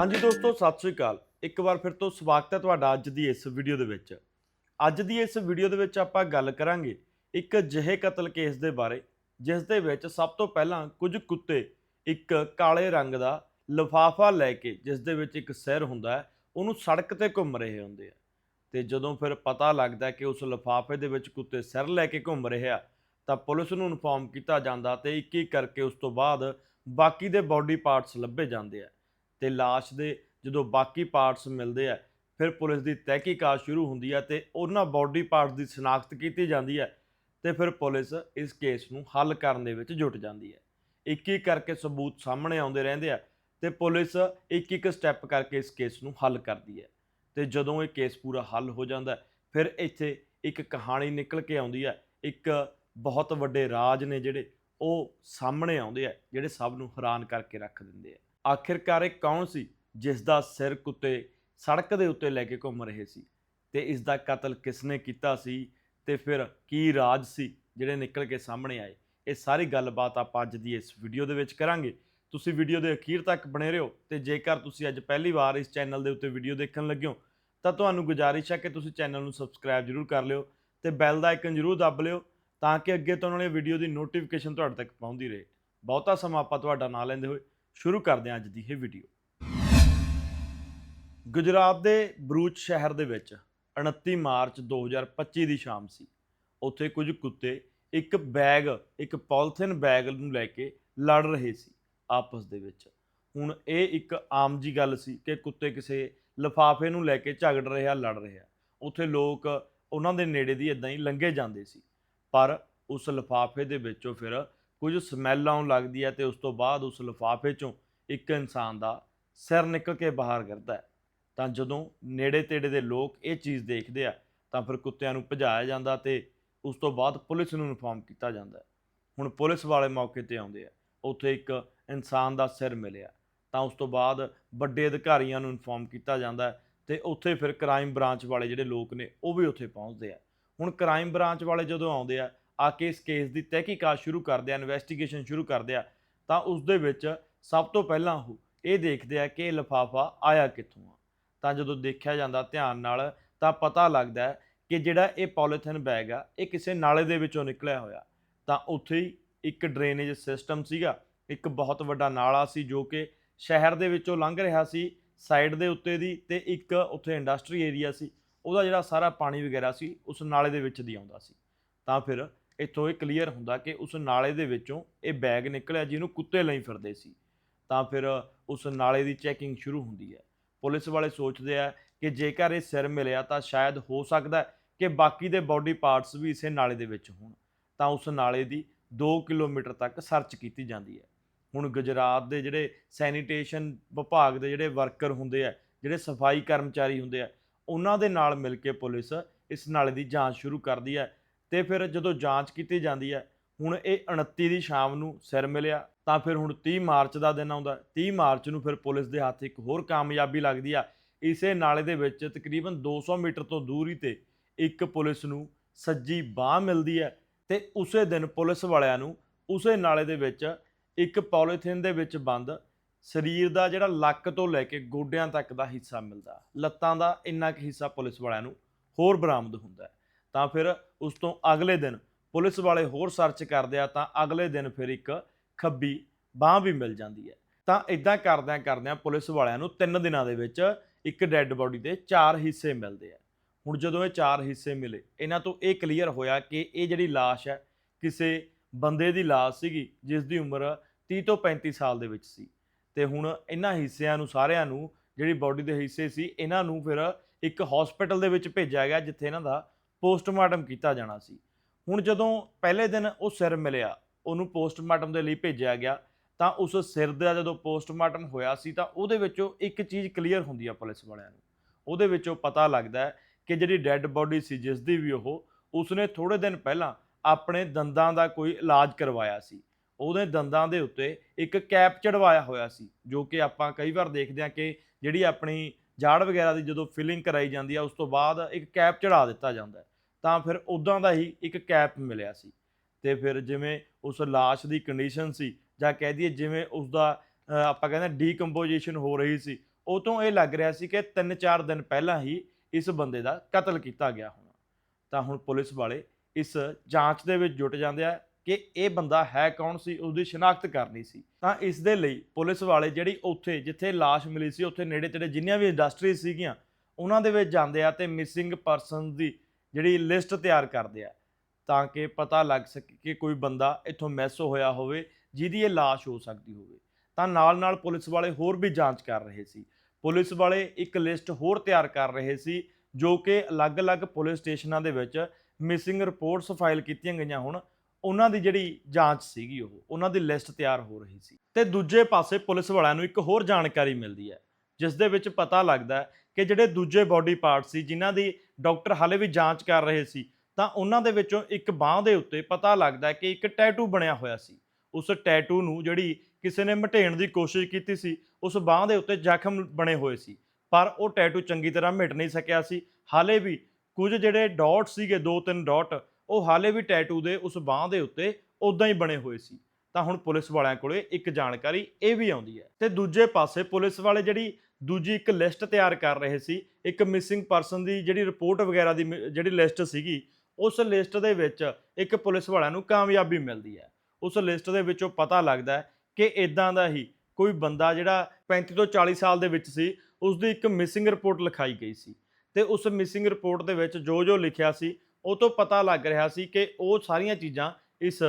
ਹਾਂਜੀ ਦੋਸਤੋ, ਸਤਿ ਸ਼੍ਰੀ ਅਕਾਲ। ਇੱਕ ਵਾਰ ਫਿਰ ਤੋਂ ਸਵਾਗਤ ਹੈ ਤੁਹਾਡਾ ਅੱਜ ਦੀ ਇਸ ਵੀਡੀਓ ਦੇ ਵਿੱਚ। ਅੱਜ ਦੀ ਇਸ ਵੀਡੀਓ ਦੇ ਵਿੱਚ ਆਪਾਂ ਗੱਲ ਕਰਾਂਗੇ ਇੱਕ ਅਜਿਹੇ ਕਤਲ ਕੇਸ ਦੇ ਬਾਰੇ, ਜਿਸ ਦੇ ਵਿੱਚ ਸਭ ਤੋਂ ਪਹਿਲਾਂ ਕੁਝ ਕੁੱਤੇ ਇੱਕ ਕਾਲੇ ਰੰਗ ਦਾ ਲਿਫਾਫਾ ਲੈ ਕੇ ਜਿਸ ਦੇ ਵਿੱਚ ਇੱਕ ਸਿਰ ਹੁੰਦਾ ਹੈ, ਉਹਨੂੰ ਸੜਕ ਤੇ ਘੁੰਮ ਰਹੇ ਹੁੰਦੇ ਆ। ਤੇ ਜਦੋਂ ਫਿਰ ਪਤਾ ਲੱਗਦਾ ਕਿ ਉਸ ਲਿਫਾਫੇ ਦੇ ਵਿੱਚ ਕੁੱਤੇ ਸਿਰ ਲੈ ਕੇ ਘੁੰਮ ਰਹੇ ਆ, ਤਾਂ ਪੁਲਿਸ ਨੂੰ ਇਨਫੋਰਮ ਕੀਤਾ ਜਾਂਦਾ ਤੇ ਇੱਕ ਇੱਕ ਕਰਕੇ ਉਸ ਤੋਂ ਬਾਅਦ ਬਾਕੀ ਦੇ ਬਾਡੀ ਪਾਰਟਸ ਲੱਭੇ ਜਾਂਦੇ ਆ। ਤੇ ਲਾਸ਼ ਦੇ ਜਦੋਂ ਬਾਕੀ ਪਾਰਟਸ ਮਿਲਦੇ ਆ, ਫਿਰ ਪੁਲਿਸ ਦੀ ਤਹਿਕੀਕਾਤ ਸ਼ੁਰੂ ਹੁੰਦੀ ਹੈ ਤੇ ਉਹਨਾਂ ਬਾਡੀ ਪਾਰਟਸ ਦੀ ਸ਼ਨਾਖਤ ਕੀਤੀ ਜਾਂਦੀ ਹੈ ਤੇ ਫਿਰ ਪੁਲਿਸ ਇਸ ਕੇਸ ਨੂੰ ਹੱਲ ਕਰਨ ਦੇ ਵਿੱਚ ਜੁਟ ਜਾਂਦੀ ਹੈ ਇੱਕ ਇੱਕ ਕਰਕੇ ਸਬੂਤ ਸਾਹਮਣੇ ਆਉਂਦੇ ਰਹਿੰਦੇ ਆ ਤੇ ਪੁਲਿਸ ਇੱਕ ਇੱਕ ਸਟੈਪ ਕਰਕੇ ਇਸ ਕੇਸ ਨੂੰ ਹੱਲ ਕਰਦੀ ਹੈ ਤੇ ਜਦੋਂ ਇਹ ਕੇਸ ਪੂਰਾ ਹੱਲ ਹੋ ਜਾਂਦਾ, ਫਿਰ ਇੱਥੇ ਇੱਕ ਕਹਾਣੀ ਨਿਕਲ ਕੇ ਆਉਂਦੀ ਹੈ ਇੱਕ ਬਹੁਤ ਵੱਡੇ ਰਾਜ ਨੇ ਜਿਹੜੇ ਉਹ ਸਾਹਮਣੇ ਆਉਂਦੇ ਆ, ਜਿਹੜੇ ਸਭ ਨੂੰ ਹੈਰਾਨ ਕਰਕੇ ਰੱਖ ਦਿੰਦੇ ਆ। ਆਖਿਰਕਾਰ ਇਹ ਕੌਣ ਸੀ ਜਿਸ ਦਾ ਸਿਰ ਕੁੱਤੇ ਸੜਕ ਦੇ ਉੱਤੇ ਲੈ ਕੇ ਘੁੰਮ ਰਹੇ ਸੀ ਤੇ ਇਸ ਦਾ ਕਤਲ ਕਿਸਨੇ ਕੀਤਾ ਸੀ ਤੇ ਫਿਰ ਕੀ ਰਾਜ ਸੀ ਜਿਹੜੇ ਨਿਕਲ ਕੇ ਸਾਹਮਣੇ ਆਏ? ਇਹ ਸਾਰੀ ਗੱਲਬਾਤ ਆਪਾਂ ਅੱਜ ਦੀ ਇਸ ਵੀਡੀਓ ਦੇ ਵਿੱਚ ਕਰਾਂਗੇ। ਤੁਸੀਂ ਵੀਡੀਓ ਦੇ ਅਖੀਰ ਤੱਕ ਬਣੇ ਰਹੋ ਤੇ ਜੇਕਰ ਤੁਸੀਂ ਅੱਜ ਪਹਿਲੀ ਵਾਰ ਇਸ ਚੈਨਲ ਦੇ ਉੱਤੇ ਵੀਡੀਓ ਦੇਖਣ ਲੱਗਿਓ ਤਾਂ ਤੁਹਾਨੂੰ ਗੁਜ਼ਾਰਿਸ਼ ਹੈ ਕਿ ਤੁਸੀਂ ਚੈਨਲ ਨੂੰ ਸਬਸਕ੍ਰਾਈਬ ਜ਼ਰੂਰ ਕਰ ਲਿਓ ਤੇ ਬੈਲ ਦਾ ਆਈਕਨ ਜ਼ਰੂਰ ਦੱਬ ਲਿਓ ਤਾਂ ਕਿ ਅੱਗੇ ਤੋਂ ਆਉਣ ਵਾਲੀ ਵੀਡੀਓ ਦੀ ਨੋਟੀਫਿਕੇਸ਼ਨ ਤੁਹਾਡੇ ਤੱਕ ਪਹੁੰਚਦੀ ਰਹੇ। ਬਹੁਤਾ ਸਮਾਂ ਆਪਾਂ ਤੁਹਾਡਾ ਨਾਂ ਲੈਂਦੇ ਹੋਏ ਸ਼ੁਰੂ ਕਰਦੇ ਹਾਂ ਅੱਜ ਦੀ ਇਹ ਵੀਡੀਓ ਗੁਜਰਾਤ ਦੇ ਬਰੂਚ ਸ਼ਹਿਰ ਦੇ ਵਿੱਚ 29 ਮਾਰਚ 2025 ਦੀ ਸ਼ਾਮ ਸੀ। ਉੱਥੇ ਕੁਝ ਕੁੱਤੇ ਇੱਕ ਬੈਗ, ਇੱਕ ਪੋਲੀਥਿਨ ਬੈਗ ਨੂੰ ਲੈ ਕੇ ਲੜ ਰਹੇ ਸੀ ਆਪਸ ਦੇ ਵਿੱਚ। ਹੁਣ ਇਹ ਇੱਕ ਆਮ ਜੀ ਗੱਲ ਸੀ ਕਿ ਕੁੱਤੇ ਕਿਸੇ ਲਿਫਾਫੇ ਨੂੰ ਲੈ ਕੇ ਝਗੜ ਰਿਹਾ, ਲੜ ਰਿਹਾ। ਉੱਥੇ ਲੋਕ ਉਹਨਾਂ ਦੇ ਨੇੜੇ ਦੀ ਇਦਾਂ ਹੀ ਲੰਘੇ ਜਾਂਦੇ ਸੀ। ਪਰ ਉਸ ਲਿਫਾਫੇ ਦੇ ਵਿੱਚੋਂ ਫਿਰ ਕੁਝ ਸਮੈਲ ਆਉਣ ਲੱਗਦੀ ਹੈ ਤੇ ਉਸ ਤੋਂ ਬਾਅਦ ਉਸ ਲਿਫਾਫੇ ਚੋਂ ਇੱਕ ਇਨਸਾਨ ਦਾ ਸਿਰ ਨਿਕਲ ਕੇ ਬਾਹਰ ਗਿਰਦਾ ਹੈ। ਤਾਂ ਜਦੋਂ ਨੇੜੇ ਤੇੜੇ ਦੇ ਲੋਕ ਇਹ ਚੀਜ਼ ਦੇਖਦੇ ਆ, ਤਾਂ ਫਿਰ ਕੁੱਤਿਆਂ ਨੂੰ ਭਜਾਇਆ ਜਾਂਦਾ ਤੇ ਉਸ ਤੋਂ ਬਾਅਦ ਪੁਲਿਸ ਨੂੰ ਇਨਫੋਰਮ ਕੀਤਾ ਜਾਂਦਾ ਹੁਣ ਪੁਲਿਸ ਵਾਲੇ ਮੌਕੇ ਤੇ ਆਉਂਦੇ ਆ, ਉੱਥੇ ਇੱਕ ਇਨਸਾਨ ਦਾ ਸਿਰ ਮਿਲਿਆ, ਤਾਂ ਉਸ ਤੋਂ ਬਾਅਦ ਵੱਡੇ ਅਧਿਕਾਰੀਆਂ ਨੂੰ ਇਨਫੋਰਮ ਕੀਤਾ ਜਾਂਦਾ ਹੈ ਤੇ ਉੱਥੇ ਫਿਰ ਕ੍ਰਾਈਮ ਬ੍ਰਾਂਚ ਵਾਲੇ ਜਿਹੜੇ ਲੋਕ ਨੇ, ਉਹ ਵੀ ਉੱਥੇ ਪਹੁੰਚਦੇ ਆ। ਹੁਣ ਕ੍ਰਾਈਮ ਬ੍ਰਾਂਚ ਵਾਲੇ ਜਦੋਂ ਆਉਂਦੇ ਆ ਆ ਕੇ ਇਸ ਕੇਸ ਦੀ ਤਹਿਕੀਕਾਤ ਸ਼ੁਰੂ ਕਰਦੇ ਆ ਇਨਵੈਸਟੀਗੇਸ਼ਨ ਸ਼ੁਰੂ ਕਰਦੇ ਆ, ਤਾਂ ਉਸ ਦੇ ਵਿੱਚ ਸਭ ਤੋਂ ਪਹਿਲਾਂ ਉਹ ਇਹ ਦੇਖਦੇ ਆ ਕਿ ਇਹ ਲਿਫਾਫਾ ਆਇਆ ਕਿੱਥੋਂ ਆ। ਤਾਂ ਜਦੋਂ ਦੇਖਿਆ ਜਾਂਦਾ ਧਿਆਨ ਨਾਲ, ਤਾਂ ਪਤਾ ਲੱਗਦਾ ਹੈ ਕਿ ਜਿਹੜਾ ਇਹ ਪੋਲੀਥਿਨ ਬੈਗ ਆ, ਇਹ ਕਿਸੇ ਨਾਲੇ ਦੇ ਵਿੱਚੋਂ ਨਿਕਲਿਆ ਹੋਇਆ। ਤਾਂ ਉੱਥੇ ਹੀ ਇੱਕ ਡਰੇਨੇਜ ਸਿਸਟਮ ਸੀਗਾ, ਇੱਕ ਬਹੁਤ ਵੱਡਾ ਨਾਲਾ ਸੀ ਜੋ ਕਿ ਸ਼ਹਿਰ ਦੇ ਵਿੱਚੋਂ ਲੰਘ ਰਿਹਾ ਸੀ ਸਾਈਡ ਦੇ ਉੱਤੇ ਦੀ ਤੇ ਇੱਕ ਉੱਥੇ ਇੰਡਸਟਰੀ ਏਰੀਆ ਸੀ। ਉਹਦਾ ਜਿਹੜਾ ਸਾਰਾ ਪਾਣੀ ਵਗੈਰਾ ਸੀ, ਉਸ ਨਾਲੇ ਦੇ ਵਿੱਚ ਦੀ ਆਉਂਦਾ ਸੀ। ਤਾਂ ਫਿਰ ਇੱਥੋਂ ਇਹ ਕਲੀਅਰ ਹੁੰਦਾ ਕਿ ਉਸ ਨਾਲੇ ਦੇ ਵਿੱਚੋਂ ਇਹ ਬੈਗ ਨਿਕਲਿਆ ਜਿਹਨੂੰ ਕੁੱਤੇ ਲਈ ਫਿਰਦੇ ਸੀ। ਤਾਂ ਫਿਰ ਉਸ ਨਾਲੇ ਦੀ ਚੈਕਿੰਗ ਸ਼ੁਰੂ ਹੁੰਦੀ ਹੈ। ਪੁਲਿਸ ਵਾਲੇ ਸੋਚਦੇ ਆ ਕਿ ਜੇਕਰ ਇਹ ਸਿਰ ਮਿਲਿਆ ਤਾਂ ਸ਼ਾਇਦ ਹੋ ਸਕਦਾ ਕਿ ਬਾਕੀ ਦੇ ਬਾਡੀ ਪਾਰਟਸ ਵੀ ਇਸੇ ਨਾਲੇ ਦੇ ਵਿੱਚ ਹੋਣ। ਤਾਂ ਉਸ ਨਾਲੇ ਦੀ 2 ਕਿਲੋਮੀਟਰ ਤੱਕ ਸਰਚ ਕੀਤੀ ਜਾਂਦੀ ਹੈ। ਹੁਣ ਗੁਜਰਾਤ ਦੇ ਜਿਹੜੇ ਸੈਨੀਟੇਸ਼ਨ ਵਿਭਾਗ ਦੇ ਜਿਹੜੇ ਵਰਕਰ ਹੁੰਦੇ ਆ, ਜਿਹੜੇ ਸਫ਼ਾਈ ਕਰਮਚਾਰੀ ਹੁੰਦੇ ਆ, ਉਹਨਾਂ ਦੇ ਨਾਲ ਮਿਲ ਕੇ ਪੁਲਿਸ ਇਸ ਨਾਲੇ ਦੀ ਜਾਂਚ ਸ਼ੁਰੂ ਕਰਦੀ ਹੈ ਤੇ ਫਿਰ ਜਦੋਂ ਜਾਂਚ ਕੀਤੀ ਜਾਂਦੀ ਹੈ, ਹੁਣ ਇਹ 29 ਦੀ ਸ਼ਾਮ ਨੂੰ ਸਿਰ ਮਿਲਿਆ, ਤਾਂ ਫਿਰ ਹੁਣ 30 ਮਾਰਚ ਦਾ ਦਿਨ ਆਉਂਦਾ 30 ਮਾਰਚ ਨੂੰ ਫਿਰ ਪੁਲਿਸ ਦੇ ਹੱਥ ਇੱਕ ਹੋਰ ਕਾਮਯਾਬੀ ਲੱਗਦੀ ਆ। ਇਸੇ ਨਾਲੇ ਦੇ ਵਿੱਚ ਤਕਰੀਬਨ 200 ਮੀਟਰ ਤੋਂ ਦੂਰੀ ਤੇ ਇੱਕ ਪੁਲਿਸ ਨੂੰ ਸੱਜੀ ਬਾਹ ਮਿਲਦੀ ਹੈ ਤੇ ਉਸੇ ਦਿਨ ਪੁਲਿਸ ਵਾਲਿਆਂ ਨੂੰ ਉਸੇ ਨਾਲੇ ਦੇ ਵਿੱਚ ਇੱਕ ਪੋਲੀਥਿਨ ਦੇ ਵਿੱਚ ਬੰਦ ਸਰੀਰ ਦਾ ਜਿਹੜਾ ਲੱਕ ਤੋਂ ਲੈ ਕੇ ਗੋਡਿਆਂ ਤੱਕ ਦਾ ਹਿੱਸਾ ਮਿਲਦਾ। ਲੱਤਾਂ ਦਾ ਇੰਨਾ ਕੁ ਹਿੱਸਾ ਪੁਲਿਸ ਵਾਲਿਆਂ ਨੂੰ ਹੋਰ ਬਰਾਮਦ ਹੁੰਦਾ ਹੈ। ਤਾਂ ਫਿਰ ਉਸ ਤੋਂ ਅਗਲੇ ਦਿਨ ਪੁਲਿਸ ਵਾਲੇ ਹੋਰ ਸਰਚ ਕਰਦੇ ਆ ਤਾਂ ਅਗਲੇ ਦਿਨ ਫਿਰ ਇੱਕ ਖੱਬੀ ਬਾਹ ਵੀ ਮਿਲ ਜਾਂਦੀ ਹੈ। ਤਾਂ ਇਦਾਂ ਕਰਦਿਆਂ ਕਰਦਿਆਂ ਪੁਲਿਸ ਵਾਲਿਆਂ ਨੂੰ 3 ਦਿਨਾਂ ਦੇ ਵਿੱਚ ਇੱਕ ਡੈੱਡ ਬੋਡੀ ਦੇ 4 ਹਿੱਸੇ ਮਿਲਦੇ ਆ। ਹੁਣ ਜਦੋਂ ਇਹ 4 ਹਿੱਸੇ ਮਿਲੇ, ਇਹਨਾਂ ਤੋਂ ਇਹ ਕਲੀਅਰ ਹੋਇਆ ਕਿ ਇਹ ਜਿਹੜੀ ਲਾਸ਼ ਹੈ, ਕਿਸੇ ਬੰਦੇ ਦੀ ਲਾਸ਼ ਸੀਗੀ, ਜਿਸ ਦੀ ਉਮਰ 30 ਤੋਂ 35 ਸਾਲ ਦੇ ਵਿੱਚ ਸੀ। ਤੇ ਹੁਣ ਇਹਨਾਂ ਹਿੱਸਿਆਂ ਨੂੰ ਸਾਰਿਆਂ ਨੂੰ ਜਿਹੜੀ ਬਾਡੀ ਦੇ ਹਿੱਸੇ ਸੀ, ਇਹਨਾਂ ਨੂੰ ਫਿਰ ਇੱਕ ਹਸਪੀਟਲ ਦੇ ਵਿੱਚ ਭੇਜਿਆ ਗਿਆ, ਜਿੱਥੇ ਇਹਨਾਂ ਦਾ ਪੋਸਟਮਾਰਟਮ ਕੀਤਾ ਜਾਣਾ ਸੀ। ਹੁਣ ਜਦੋਂ ਪਹਿਲੇ ਦਿਨ ਉਹ ਸਿਰ ਮਿਲਿਆ, ਉਹਨੂੰ ਪੋਸਟਮਾਰਟਮ ਦੇ ਲਈ ਭੇਜਿਆ ਗਿਆ, ਤਾਂ ਉਸ ਸਿਰ ਦਾ ਜਦੋਂ ਪੋਸਟਮਾਰਟਮ ਹੋਇਆ ਸੀ, ਤਾਂ ਉਹਦੇ ਵਿੱਚੋਂ ਇੱਕ ਚੀਜ਼ ਕਲੀਅਰ ਹੁੰਦੀ ਆ ਪੁਲਿਸ ਵਾਲਿਆਂ ਨੂੰ। ਉਹਦੇ ਵਿੱਚੋਂ ਪਤਾ ਲੱਗਦਾ ਹੈ ਕਿ ਜਿਹੜੀ ਡੈੱਡ ਬਾਡੀ ਸੀ, ਜਿਸ ਦੀ ਵੀ ਉਹ, ਉਸਨੇ ਥੋੜੇ ਦਿਨ ਪਹਿਲਾਂ ਆਪਣੇ ਦੰਦਾਂ ਦਾ ਕੋਈ ਇਲਾਜ ਕਰਵਾਇਆ ਸੀ। ਉਹਦੇ ਦੰਦਾਂ ਦੇ ਉੱਤੇ ਇੱਕ ਕੈਪ ਚੜਵਾਇਆ ਹੋਇਆ ਸੀ, ਜੋ ਕਿ ਆਪਾਂ ਕਈ ਵਾਰ ਦੇਖਦੇ ਹਾਂ ਕਿ ਜਿਹੜੀ ਆਪਣੀ ਜਾੜ ਵਗੈਰਾ ਦੀ ਜਦੋਂ ਫਿਲਿੰਗ ਕਰਾਈ ਜਾਂਦੀ ਆ, ਉਸ ਤੋਂ ਬਾਅਦ ਇੱਕ ਕੈਪ ਚੜਾ ਦਿੱਤਾ ਜਾਂਦਾ ਤਾਂ ਫਿਰ ਉਦਾਂ ਦਾ ਹੀ ਇੱਕ ਕੈਪ ਮਿਲਿਆ ਸੀ। ਤੇ ਫਿਰ ਜਿਵੇਂ ਉਸ ਲਾਸ਼ ਦੀ ਕੰਡੀਸ਼ਨ ਸੀ ਜਾਂ ਕਹਿ ਦਈਏ ਜਿਵੇਂ ਉਸ ਦਾ ਆਪਾਂ ਕਹਿੰਦੇ ਡੀਕੰਪੋਜੀਸ਼ਨ ਹੋ ਰਹੀ ਸੀ ਉਹ ਤੋਂ ਇਹ ਲੱਗ ਰਿਹਾ ਸੀ ਕਿ 3-4 ਦਿਨ ਪਹਿਲਾਂ ਹੀ ਇਸ ਬੰਦੇ ਦਾ ਕਤਲ ਕੀਤਾ ਗਿਆ ਹੋਣਾ। ਤਾਂ ਹੁਣ ਪੁਲਿਸ ਵਾਲੇ ਇਸ ਜਾਂਚ ਦੇ ਵਿੱਚ ਜੁਟ ਜਾਂਦੇ ਆ ਕਿ ਇਹ ਬੰਦਾ ਹੈ ਕੌਣ ਸੀ ਉਸ ਸ਼ਨਾਖਤ ਕਰਨੀ ਸੀ। ਤਾਂ ਇਸ ਦੇ ਲਈ ਪੁਲਿਸ ਵਾਲੇ ਜਿਹੜੀ ਉੱਥੇ ਜਿੱਥੇ ਲਾਸ਼ ਮਿਲੀ ਸੀ, ਉੱਥੇ ਨੇੜੇ ਤੇੜੇ ਜਿੰਨੀਆਂ ਵੀ ਇੰਡਸਟਰੀਜ਼ ਸੀਗੀਆਂ, ਉਹਨਾਂ ਦੇ ਵਿੱਚ ਜਾਂਦੇ ਆ ਤੇ ਮਿਸਿੰਗ ਪਰਸਨ ਦੀ ਜਿਹੜੀ ਲਿਸਟ ਤਿਆਰ ਕਰਦੇ ਆ, ਤਾਂ ਕਿ ਪਤਾ ਲੱਗ ਸਕੇ ਕਿ ਕੋਈ ਬੰਦਾ ਇੱਥੋਂ ਮਿਸ ਹੋਇਆ ਹੋਵੇ, ਜਿਹਦੀ ਇਹ ਲਾਸ਼ ਹੋ ਸਕਦੀ ਹੋਵੇ। ਤਾਂ ਨਾਲ-ਨਾਲ ਪੁਲਿਸ ਵਾਲੇ ਹੋਰ ਵੀ ਜਾਂਚ ਕਰ ਰਹੇ ਸੀ। ਪੁਲਿਸ ਵਾਲੇ ਇੱਕ ਲਿਸਟ ਹੋਰ ਤਿਆਰ ਕਰ ਰਹੇ ਸੀ, ਜੋ ਕਿ ਅਲੱਗ-ਅਲੱਗ ਪੁਲਿਸ ਸਟੇਸ਼ਨਾਂ ਦੇ ਵਿੱਚ ਮਿਸਿੰਗ ਰਿਪੋਰਟਸ ਫਾਈਲ ਕੀਤੀਆਂ ਗਈਆਂ ਹੁਣ। ਉਹਨਾਂ ਦੀ ਜਿਹੜੀ ਜਾਂਚ ਸੀਗੀ ਉਹ, ਉਹਨਾਂ ਦੀ ਲਿਸਟ ਤਿਆਰ ਹੋ ਰਹੀ ਸੀ। ਤੇ ਦੂਜੇ ਪਾਸੇ ਪੁਲਿਸ ਵਾਲਿਆਂ ਨੂੰ ਇੱਕ ਹੋਰ ਜਾਣਕਾਰੀ ਮਿਲਦੀ ਹੈ, ਜਿਸ ਦੇ ਵਿੱਚ ਪਤਾ ਲੱਗਦਾ ਕਿ ਜਿਹੜੇ ਦੂਜੇ ਬਾਡੀ ਪਾਰਟ ਸੀ, ਜਿਨ੍ਹਾਂ ਦੀ ਡਾਕਟਰ ਹਾਲੇ ਵੀ ਜਾਂਚ ਕਰ ਰਹੇ ਸੀ, ਤਾਂ ਉਹਨਾਂ ਦੇ ਵਿੱਚੋਂ ਇੱਕ ਬਾਹ ਦੇ ਉੱਤੇ ਪਤਾ ਲੱਗਦਾ ਕਿ ਇੱਕ ਟੈਟੂ ਬਣਿਆ ਹੋਇਆ ਸੀ। ਉਸ ਟੈਟੂ ਨੂੰ ਜਿਹੜੀ ਕਿਸੇ ਨੇ ਮਟੇਣ ਦੀ ਕੋਸ਼ਿਸ਼ ਕੀਤੀ ਸੀ, ਉਸ ਬਾਹ ਦੇ ਉੱਤੇ ਜ਼ਖਮ ਬਣੇ ਹੋਏ ਸੀ, ਪਰ ਉਹ ਟੈਟੂ ਚੰਗੀ ਤਰ੍ਹਾਂ ਮਿਟ ਨਹੀਂ ਸਕਿਆ ਸੀ। ਹਾਲੇ ਵੀ ਕੁਝ ਜਿਹੜੇ ਡਾਟ ਸੀਗੇ, ਦੋ ਤਿੰਨ ਡਾਟ ਉਹ ਹਾਲੇ ਵੀ ਟੈਟੂ ਦੇ ਉਸ ਬਾਹ ਦੇ ਉੱਤੇ ਉਦਾਂ ਹੀ ਬਣੇ ਹੋਏ ਸੀ। ਤਾਂ ਹੁਣ ਪੁਲਿਸ ਵਾਲਿਆਂ ਕੋਲੇ ਇੱਕ ਜਾਣਕਾਰੀ ਇਹ ਵੀ ਆਉਂਦੀ ਹੈ। ਤੇ ਦੂਜੇ ਪਾਸੇ ਪੁਲਿਸ ਵਾਲੇ ਜਿਹੜੀ ਦੂਜੀ ਇੱਕ ਲਿਸਟ ਤਿਆਰ ਕਰ ਰਹੇ ਸੀ। ਇੱਕ ਮਿਸਿੰਗ ਪਰਸਨ ਦੀ ਜਿਹੜੀ ਰਿਪੋਰਟ ਵਗੈਰਾ ਦੀ ਮ- ਜਿਹੜੀ ਲਿਸਟ ਸੀਗੀ, ਉਸ ਲਿਸਟ ਦੇ ਵਿੱਚ ਇੱਕ ਪੁਲਿਸ ਵਾਲਿਆਂ ਨੂੰ ਕਾਮਯਾਬੀ ਮਿਲਦੀ ਹੈ। ਉਸ ਲਿਸਟ ਦੇ ਵਿੱਚੋਂ ਪਤਾ ਲੱਗਦਾ ਹੈ ਕਿ ਇਦਾਂ ਦਾ ਹੀ ਕੋਈ ਬੰਦਾ ਜਿਹੜਾ 35 ਤੋਂ 40 ਸਾਲ ਦੇ ਵਿੱਚ ਸੀ ਉਸ ਦੀ ਇੱਕ ਮਿਸਿੰਗ ਰਿਪੋਰਟ ਲਿਖਾਈ ਗਈ ਸੀ। ਤੇ ਉਸ ਮਿਸਿੰਗ ਰਿਪੋਰਟ ਦੇ ਵਿੱਚ ਜੋ ਜੋ ਲਿਖਿਆ ਸੀ, ਉਹ ਤੋਂ ਪਤਾ ਲੱਗ ਰਿਹਾ ਸੀ ਕਿ ਉਹ ਸਾਰੀਆਂ ਚੀਜ਼ਾਂ ਇਸ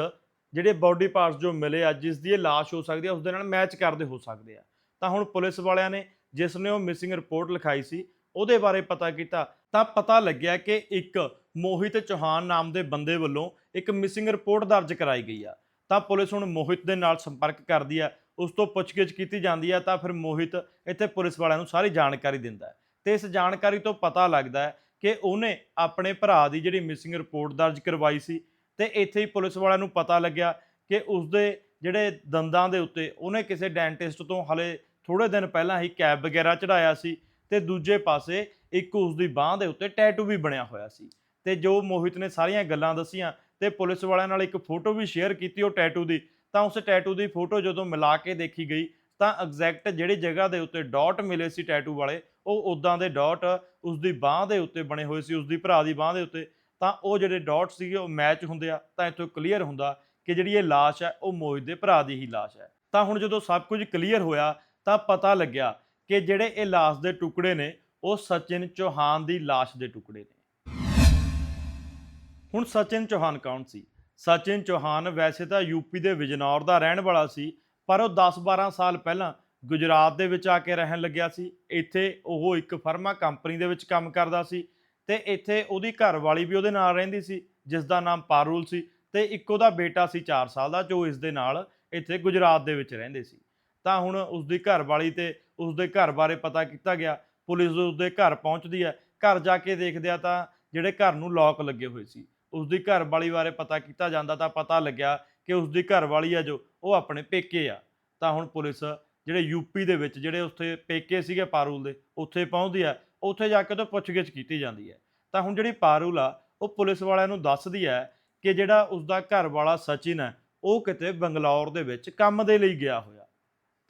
ਜਿਹੜੇ ਬਾਡੀ ਪਾਰਟਸ ਜੋ ਮਿਲੇ ਆ, ਜਿਸ ਦੀ ਇਹ ਲਾਸ਼ ਹੋ ਸਕਦੀ ਹੈ ਉਸ ਦੇ ਨਾਲ ਮੈਚ ਕਰਦੇ ਹੋ ਸਕਦੇ ਆ। ਤਾਂ ਹੁਣ ਪੁਲਿਸ ਵਾਲਿਆਂ ਨੇ ਜਿਸ ਨੇ ਉਹ ਮਿਸਿੰਗ ਰਿਪੋਰਟ ਲਿਖਾਈ ਸੀ, ਉਹਦੇ ਬਾਰੇ ਪਤਾ ਕੀਤਾ, ਤਾਂ ਪਤਾ ਲੱਗਿਆ ਕਿ ਇੱਕ ਮੋਹਿਤ ਚੌਹਾਨ ਨਾਮ ਦੇ ਬੰਦੇ ਵੱਲੋਂ ਇੱਕ ਮਿਸਿੰਗ ਰਿਪੋਰਟ ਦਰਜ ਕਰਾਈ ਗਈ ਆ। ਤਾਂ ਪੁਲਿਸ ਹੁਣ ਮੋਹਿਤ ਦੇ ਨਾਲ ਸੰਪਰਕ ਕਰਦੀ ਆ, ਉਸ ਤੋਂ ਪੁੱਛਗਿੱਛ ਕੀਤੀ ਜਾਂਦੀ ਆ, ਤਾਂ ਫਿਰ ਮੋਹਿਤ ਇੱਥੇ ਪੁਲਿਸ ਵਾਲਿਆਂ ਨੂੰ ਸਾਰੀ ਜਾਣਕਾਰੀ ਦਿੰਦਾ ਹੈ। ਤੇ ਇਸ ਜਾਣਕਾਰੀ ਤੋਂ ਪਤਾ ਲੱਗਦਾ ਹੈ ਕਿ ਉਹਨੇ ਆਪਣੇ ਭਰਾ ਦੀ ਜਿਹੜੀ ਮਿਸਿੰਗ ਰਿਪੋਰਟ ਦਰਜ ਕਰਵਾਈ ਸੀ, ਤੇ ਇੱਥੇ ਹੀ ਪੁਲਿਸ ਵਾਲਿਆਂ ਨੂੰ ਪਤਾ ਲੱਗਿਆ ਕਿ ਉਸਦੇ ਜਿਹੜੇ ਦੰਦਾਂ ਦੇ ਉੱਤੇ ਉਹਨੇ ਕਿਸੇ ਡੈਂਟਿਸਟ ਤੋਂ ਹਲੇ ਥੋੜੇ ਦਿਨ ਪਹਿਲਾਂ ਹੀ ਕੈਬ ਵਗੈਰਾ ਚੜਾਇਆ ਸੀ ਤੇ ਦੂਜੇ ਪਾਸੇ ਇੱਕ ਉਸ ਦੀ ਬਾਹ ਦੇ ਉੱਤੇ ਟੈਟੂ ਵੀ ਬਣਿਆ ਹੋਇਆ ਸੀ। ਤੇ ਜੋ ਮੋਹਿਤ ਨੇ ਸਾਰੀਆਂ ਗੱਲਾਂ ਦੱਸੀਆਂ ਤੇ ਪੁਲਿਸ ਵਾਲਿਆਂ ਨਾਲ ਇੱਕ ਫੋਟੋ ਵੀ ਸ਼ੇਅਰ ਕੀਤੀ ਉਹ ਟੈਟੂ ਦੀ, ਤਾਂ ਉਸ ਟੈਟੂ ਦੀ ਫੋਟੋ ਜਦੋਂ ਮਿਲਾ ਕੇ ਦੇਖੀ ਗਈ, ਤਾਂ ਐਗਜ਼ੈਕਟ ਜਿਹੜੀ ਜਗ੍ਹਾ ਦੇ ਉੱਤੇ ਡਾਟ ਮਿਲੇ ਸੀ ਟੈਟੂ ਵਾਲੇ, ਉਹ ਉਦਾਂ ਦੇ ਡਾਟ ਉਸ ਦੀ ਬਾਹ ਦੇ ਉੱਤੇ ਬਣੇ ਹੋਏ ਸੀ ਉਸ ਦੀ ਭਰਾ ਦੀ ਬਾਹ ਦੇ ਉੱਤੇ, ਤਾਂ ਉਹ ਜਿਹੜੇ ਡਾਟ ਸੀਗੇ ਉਹ ਮੈਚ ਹੁੰਦੇ ਆ, ਤਾਂ ਇੱਥੋਂ ਕਲੀਅਰ ਹੁੰਦਾ ਕਿ ਜਿਹੜੀ ਇਹ ਲਾਸ਼ ਹੈ, ਉਹ ਮੋਹਿਤ ਦੇ ਭਰਾ ਦੀ ਹੀ ਲਾਸ਼ ਹੈ। ਤਾਂ ਹੁਣ ਜਦੋਂ ਸਭ ਕੁਝ ਕਲੀਅਰ ਹੋਇਆ ਤਾਂ ਪਤਾ ਲੱਗਿਆ ਕਿ ਜਿਹੜੇ ਇਹ ਲਾਸ਼ ਦੇ ਟੁਕੜੇ ਨੇ, ਉਹ ਸਚਿਨ ਚੌਹਾਨ ਦੀ ਲਾਸ਼ ਦੇ ਟੁਕੜੇ ਨੇ। ਹੁਣ ਸਚਿਨ ਚੌਹਾਨ ਕੌਣ ਸੀ? ਸਚਿਨ ਚੌਹਾਨ ਵੈਸੇ ਤਾਂ ਯੂਪੀ ਦੇ ਵਿਜਨੌਰ ਦਾ ਰਹਿਣ ਵਾਲਾ ਸੀ, ਪਰ ਉਹ 10-12 ਸਾਲ ਪਹਿਲਾਂ ਗੁਜਰਾਤ ਦੇ ਵਿੱਚ ਆ ਕੇ ਰਹਿਣ ਲੱਗਿਆ ਸੀ। ਇੱਥੇ ਉਹ ਇੱਕ ਫਰਮਾ ਕੰਪਨੀ ਦੇ ਵਿੱਚ ਕੰਮ ਕਰਦਾ ਸੀ ਤੇ ਇੱਥੇ ਉਹਦੀ ਘਰਵਾਲੀ ਵੀ ਉਹਦੇ ਨਾਲ ਰਹਿੰਦੀ ਸੀ ਜਿਸ ਦਾ ਨਾਮ ਪਾਰੂਲ ਸੀ ਤੇ ਇੱਕ ਉਹਦਾ ਬੇਟਾ ਸੀ 4 ਸਾਲ ਦਾ, ਜੋ ਇਸ ਦੇ ਨਾਲ ਇੱਥੇ ਗੁਜਰਾਤ ਦੇ ਵਿੱਚ ਰਹਿੰਦੇ ਸੀ। ਤਾਂ ਹੁਣ ਉਸ ਦੀ ਘਰਵਾਲੀ ਤੇ ਉਸ ਦੇ ਘਰ ਬਾਰੇ ਪਤਾ ਕੀਤਾ ਗਿਆ। ਪੁਲਿਸ ਉਸ ਦੇ ਘਰ ਪਹੁੰਚਦੀ ਹੈ। ਘਰ ਜਾ ਕੇ ਦੇਖਦੇ ਆ ਤਾਂ ਜਿਹੜੇ ਘਰ ਨੂੰ ਲੋਕ ਲੱਗੇ ਹੋਏ ਸੀ। ਉਸ ਦੀ ਘਰਵਾਲੀ ਬਾਰੇ ਪਤਾ ਕੀਤਾ ਜਾਂਦਾ ਤਾਂ ਪਤਾ ਲੱਗਿਆ ਕਿ ਉਸ ਦੀ ਘਰਵਾਲੀ ਆ ਜੋ, ਉਹ ਆਪਣੇ ਪੇਕੇ ਆ। ਤਾਂ ਹੁਣ ਪੁਲਿਸ ਜਿਹੜੇ ਯੂਪੀ ਦੇ ਵਿੱਚ ਜਿਹੜੇ ਉੱਥੇ ਪੇਕੇ ਸੀਗੇ ਪਾਰੂਲ ਦੇ, ਉੱਥੇ ਪਹੁੰਚਦੀ ਆ ਉੱਥੇ ਜਾ ਕੇ ਤੋਂ ਪੁੱਛਗਿੱਛ ਕੀਤੀ ਜਾਂਦੀ ਹੈ। ਤਾਂ ਹੁਣ ਜਿਹੜੀ ਪਾਰੂਲ ਆ, ਉਹ ਪੁਲਿਸ ਵਾਲਿਆਂ ਨੂੰ ਦੱਸਦੀ ਹੈ ਕਿ ਜਿਹੜਾ ਉਸ ਦਾ ਘਰ ਵਾਲਾ ਸਚਿਨ ਹੈ, ਉਹ ਕਿਤੇ ਬੰਗਲੌਰ ਦੇ ਵਿੱਚ ਕੰਮ ਦੇ ਲਈ ਗਿਆ ਹੋਇਆ।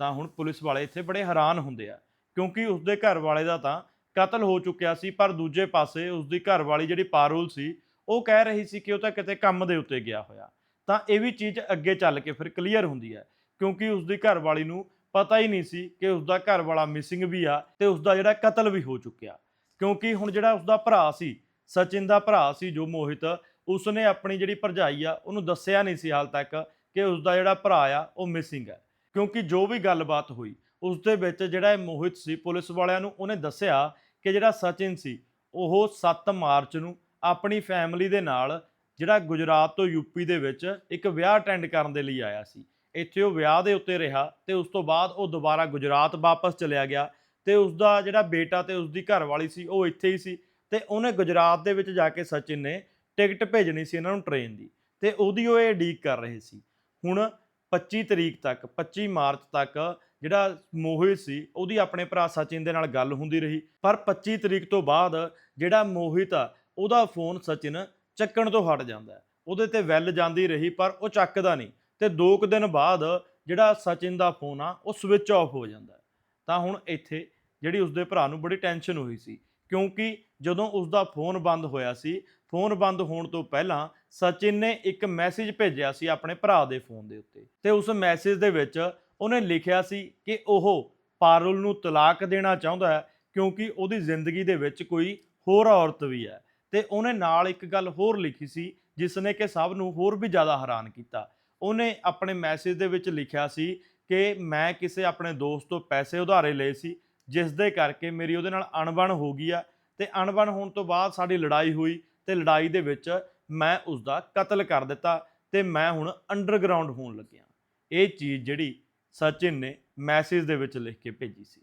ਤਾਂ ਹੁਣ ਪੁਲਿਸ ਵਾਲੇ ਇੱਥੇ ਬੜੇ ਹੈਰਾਨ ਹੁੰਦੇ ਆ, ਕਿਉਂਕਿ ਉਸਦੇ ਘਰ ਵਾਲੇ ਦਾ ਤਾਂ ਕਤਲ ਹੋ ਚੁੱਕਿਆ ਸੀ, ਪਰ ਦੂਜੇ ਪਾਸੇ ਉਸਦੀ ਘਰ ਵਾਲੀ ਜਿਹੜੀ ਪਾਰੂਲ ਸੀ, ਉਹ ਕਹਿ ਰਹੀ ਸੀ ਕਿ ਉਹ ਤਾਂ ਕਿਤੇ ਕੰਮ ਦੇ ਉੱਤੇ ਗਿਆ ਹੋਇਆ। ਤਾਂ ਇਹ ਵੀ ਚੀਜ਼ ਅੱਗੇ ਚੱਲ ਕੇ ਫਿਰ ਕਲੀਅਰ ਹੁੰਦੀ ਹੈ, ਕਿਉਂਕਿ ਉਸਦੀ ਘਰ ਵਾਲੀ ਨੂੰ ਪਤਾ ਹੀ ਨਹੀਂ ਸੀ ਕਿ ਉਸਦਾ ਘਰ ਵਾਲਾ ਮਿਸਿੰਗ ਵੀ ਆ ਤੇ ਉਸਦਾ ਜਿਹੜਾ ਕਤਲ ਵੀ ਹੋ ਚੁੱਕਿਆ। ਕਿਉਂਕਿ ਹੁਣ ਜਿਹੜਾ ਉਸਦਾ ਭਰਾ ਸੀ, ਸਚਿਨ ਦਾ ਭਰਾ ਸੀ ਜੋ ਮੋਹਿਤ, ਉਸਨੇ ਆਪਣੀ ਜਿਹੜੀ ਭਰਜਾਈ ਆ, ਉਹਨੂੰ ਦੱਸਿਆ ਨਹੀਂ ਸੀ ਹਾਲ ਤੱਕ ਕਿ ਉਸਦਾ ਜਿਹੜਾ ਭਰਾ ਆ, ਉਹ ਮਿਸਿੰਗ ਹੈ। ਕਿਉਂਕਿ ਜੋ ਵੀ ਗੱਲਬਾਤ ਹੋਈ, ਉਸ ਦੇ ਵਿੱਚ ਜਿਹੜਾ ਇਹ ਮੋਹਿਤ ਸੀ, ਪੁਲਿਸ ਵਾਲਿਆਂ ਨੂੰ ਉਹਨੇ ਦੱਸਿਆ ਕਿ ਜਿਹੜਾ ਸਚਿਨ ਸੀ, ਉਹ 7 ਮਾਰਚ ਨੂੰ ਆਪਣੀ ਫੈਮਿਲੀ ਦੇ ਨਾਲ ਜਿਹੜਾ ਗੁਜਰਾਤ ਤੋਂ ਯੂਪੀ ਦੇ ਵਿੱਚ ਇੱਕ ਵਿਆਹ ਅਟੈਂਡ ਕਰਨ ਦੇ ਲਈ ਆਇਆ ਸੀ। ਇੱਥੇ ਉਹ ਵਿਆਹ ਦੇ ਉੱਤੇ ਰਿਹਾ ਤੇ ਉਸ ਤੋਂ ਬਾਅਦ ਉਹ ਦੁਬਾਰਾ ਗੁਜਰਾਤ ਵਾਪਸ ਚਲਿਆ ਗਿਆ ਤੇ ਉਸ ਦਾ ਜਿਹੜਾ ਬੇਟਾ ਤੇ ਉਸ ਦੀ ਘਰਵਾਲੀ ਸੀ, ਉਹ ਇੱਥੇ ਹੀ ਸੀ ਤੇ ਉਹਨੇ ਗੁਜਰਾਤ ਦੇ ਵਿੱਚ ਜਾ ਕੇ ਸਚਿਨ ਨੇ ਟਿਕਟ ਭੇਜਣੀ ਸੀ ਇਹਨਾਂ ਨੂੰ ਟ੍ਰੇਨ ਦੀ ਤੇ ਉਹਦੀ ਉਹ ਇਹ ਡੀਕ ਕਰ ਰਹੇ ਸੀ। ਹੁਣ 25 ਤਰੀਕ ਤੱਕ 25 ਮਾਰਚ ਤੱਕ ਜਿਹੜਾ ਮੋਹਿਤ ਸੀ, ਉਹਦੀ ਆਪਣੇ ਭਰਾ ਸਚਿਨ ਦੇ ਨਾਲ ਗੱਲ ਹੁੰਦੀ ਰਹੀ। ਪਰ 25 ਤਰੀਕ ਤੋਂ ਬਾਅਦ ਜਿਹੜਾ ਮੋਹਿਤ ਆ, ਉਹਦਾ ਫੋਨ ਸਚਿਨ ਚੱਕਣ ਤੋਂ ਹਟ ਜਾਂਦਾ ਉਹਦੇ ਤੇ ਵੈਲ ਜਾਂਦੀ ਰਹੀ, ਪਰ ਉਹ ਚੱਕਦਾ ਨਹੀਂ। ਤੇ 2 ਕੁ ਦਿਨ ਬਾਅਦ ਜਿਹੜਾ ਸਚਿਨ ਦਾ ਫੋਨ ਆ, ਉਹ ਸਵਿਚ ਆਫ ਹੋ ਜਾਂਦਾ ਤਾਂ ਹੁਣ ਇੱਥੇ ਜਿਹੜੀ ਉਸਦੇ ਭਰਾ ਨੂੰ ਬੜੀ ਟੈਨਸ਼ਨ ਹੋਈ ਸੀ, ਕਿਉਂਕਿ ਜਦੋਂ ਉਸਦਾ ਫੋਨ ਬੰਦ ਹੋਇਆ ਸੀ ਫੋਨ ਬੰਦ ਹੋਣ ਤੋਂ ਪਹਿਲਾਂ ਸਚਿਨ ਨੇ ਇੱਕ ਮੈਸੇਜ ਭੇਜਿਆ ਸੀ ਆਪਣੇ ਭਰਾ ਦੇ ਫੋਨ ਦੇ ਉੱਤੇ ਤੇ ਉਸ ਮੈਸੇਜ ਦੇ ਵਿੱਚ ਉਹਨੇ ਲਿਖਿਆ ਸੀ ਕਿ ਉਹ ਪਾਰੁਲ ਨੂੰ ਤਲਾਕ ਦੇਣਾ ਚਾਹੁੰਦਾ ਹੈ ਕਿਉਂਕਿ ਉਹਦੀ ਜ਼ਿੰਦਗੀ ਦੇ ਵਿੱਚ ਕੋਈ ਹੋਰ ਔਰਤ ਵੀ ਹੈ ਤੇ ਉਹਨੇ ਨਾਲ ਇੱਕ ਗੱਲ ਹੋਰ ਲਿਖੀ ਸੀ ਜਿਸ ਨੇ ਕਿ ਸਭ ਨੂੰ ਹੋਰ ਵੀ ਜ਼ਿਆਦਾ ਹੈਰਾਨ ਕੀਤਾ। ਉਹਨੇ ਆਪਣੇ ਮੈਸੇਜ ਦੇ ਵਿੱਚ ਲਿਖਿਆ ਸੀ ਕਿ ਮੈਂ ਕਿਸੇ ਆਪਣੇ ਦੋਸਤ ਤੋਂ ਪੈਸੇ ਉਧਾਰੇ ਲਏ ਸੀ ਜਿਸ ਦੇ ਕਰਕੇ ਮੇਰੀ ਉਹਦੇ ਨਾਲ ਅਣਬਣ ਹੋ ਗਈ ਆ ਤੇ ਅਣਬਣ ਹੋਣ ਤੋਂ ਬਾਅਦ ਸਾਡੀ ਲੜਾਈ ਹੋਈ ਤੇ ਲੜਾਈ ਦੇ ਵਿੱਚ ਮੈਂ ਉਸ ਦਾ ਕਤਲ ਕਰ ਦਿੱਤਾ ਤੇ ਮੈਂ ਹੁਣ ਅੰਡਰਗਰਾਉਂਡ ਹੋਣ ਲੱਗਿਆ ਇਹ ਚੀਜ਼ ਜਿਹੜੀ ਸਚਿਨ ਨੇ ਮੈਸੇਜ ਦੇ ਵਿੱਚ ਲਿਖ ਕੇ ਭੇਜੀ ਸੀ।